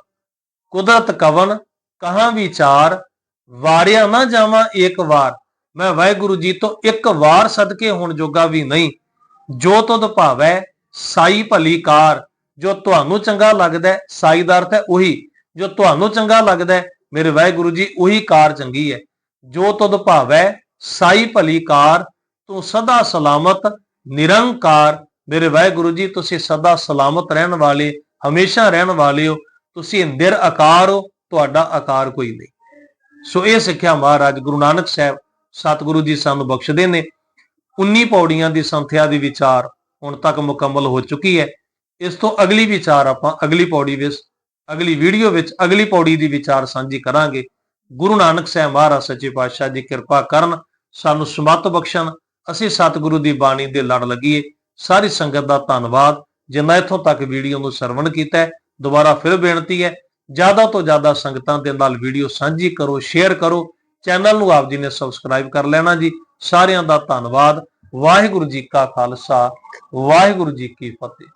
A: ਕੁਦਰਤ ਕਵਨ ਕਹਾਂ ਵਿਚਾਰ? ਵਾਰਿਆ ਨਾ ਜਾਵਾਂ ਇੱਕ ਵਾਰ। ਮੈਂ ਵਾਹਿਗੁਰੂ ਜੀ ਤੋਂ ਇੱਕ ਵਾਰ ਸਦਕੇ ਹੁਣ ਜੋਗਾ ਵੀ ਨਹੀਂ। ਜੋ ਤੁਧ ਭਾਵੈ, ਸਾਈ ਭਲੀ ਕਾਰ। ਜੋ ਤੁਹਾਨੂੰ ਚੰਗਾ ਲੱਗਦਾ ਸਾਈ ਦਾ ਅਰਥ ਹੈ ਉਹੀ। ਜੋ ਤੁਹਾਨੂੰ ਚੰਗਾ ਲੱਗਦਾ ਹੈ, ਮੇਰੇ ਵਾਹਿਗੁਰੂ ਜੀ, ਉਹੀ ਕਾਰ ਚੰਗੀ ਹੈ। ਜੋ ਤੁਧ ਭਾਵੈ, ਸਾਈ ਭਲੀ ਕਾਰ, ਤੂੰ ਸਦਾ ਸਲਾਮਤ, ਨਿਰੰਕਾਰ। ਮੇਰੇ ਵਾਹਿਗੁਰੂ ਜੀ, ਤੁਸੀਂ ਸਦਾ ਸਲਾਮਤ ਰਹਿਣ ਵਾਲੇ, ਹਮੇਸ਼ਾ ਰਹਿਣ ਵਾਲੇ ਹੋ। ਤੁਸੀਂ ਨਿਰ ਆਕਾਰ ਹੋ, ਤੁਹਾਡਾ ਆਕਾਰ ਕੋਈ ਨਹੀਂ। ਸੋ ਇਹ ਸਿੱਖਿਆ ਮਹਾਰਾਜ ਗੁਰੂ ਨਾਨਕ ਸਾਹਿਬ, ਸਤਿਗੁਰੂ ਜੀ ਸਾਨੂੰ ਬਖਸ਼ਦੇ ਨੇ। 19 ਪੌੜੀਆਂ ਦੀ ਸੰਥਿਆ ਦੀ ਵਿਚਾਰ ਹੁਣ ਤੱਕ ਮੁਕੰਮਲ ਹੋ ਚੁੱਕੀ ਹੈ। ਇਸ ਤੋਂ ਅਗਲੀ ਵਿਚਾਰ ਆਪਾਂ ਅਗਲੀ ਪੌੜੀ ਵਿੱਚ ਅਗਲੀ ਵੀਡੀਓ ਵਿੱਚ ਅਗਲੀ ਪੌੜੀ ਦੀ ਵਿਚਾਰ ਸਾਂਝੀ ਕਰਾਂਗੇ। ਗੁਰੂ ਨਾਨਕ ਸਾਹਿਬ ਮਹਾਰਾਜ ਸੱਚੇ ਪਾਤਸ਼ਾਹ ਜੀ ਕਿਰਪਾ ਕਰਨ ਸਾਨੂੰ ਸਮਤ ਬਖਸ਼ਣ, ਅਸੀਂ ਸਤਿਗੁਰੂ ਦੀ ਬਾਣੀ ਦੇ ਲੜ ਲੱਗੀਏ। ਸਾਰੀ ਸੰਗਤ ਦਾ ਧੰਨਵਾਦ। ਜਿਨ੍ਹਾਂ ਇੱਥੋਂ ਤੱਕ ਵੀਡੀਓ ਨੂੰ ਸਰਵਣ ਕੀਤਾ ਦੁਬਾਰਾ ਫਿਰ ਬੇਨਤੀ ਹੈ, ਜ਼ਿਆਦਾ ਤੋਂ ਜ਼ਿਆਦਾ ਸੰਗਤਾਂ ਦੇ ਨਾਲ ਵੀਡੀਓ ਸਾਂਝੀ ਕਰੋ, ਸ਼ੇਅਰ ਕਰੋ। ਚੈਨਲ ਨੂੰ ਆਪ ਜੀ ਨੇ ਸਬਸਕ੍ਰਾਈਬ ਕਰ ਲੈਣਾ ਜੀ। ਸਾਰਿਆਂ ਦਾ ਧੰਨਵਾਦ। ਵਾਹਿਗੁਰੂ ਜੀ ਕਾ ਖਾਲਸਾ, ਵਾਹਿਗੁਰੂ ਜੀ ਕੀ ਫਤਿਹ।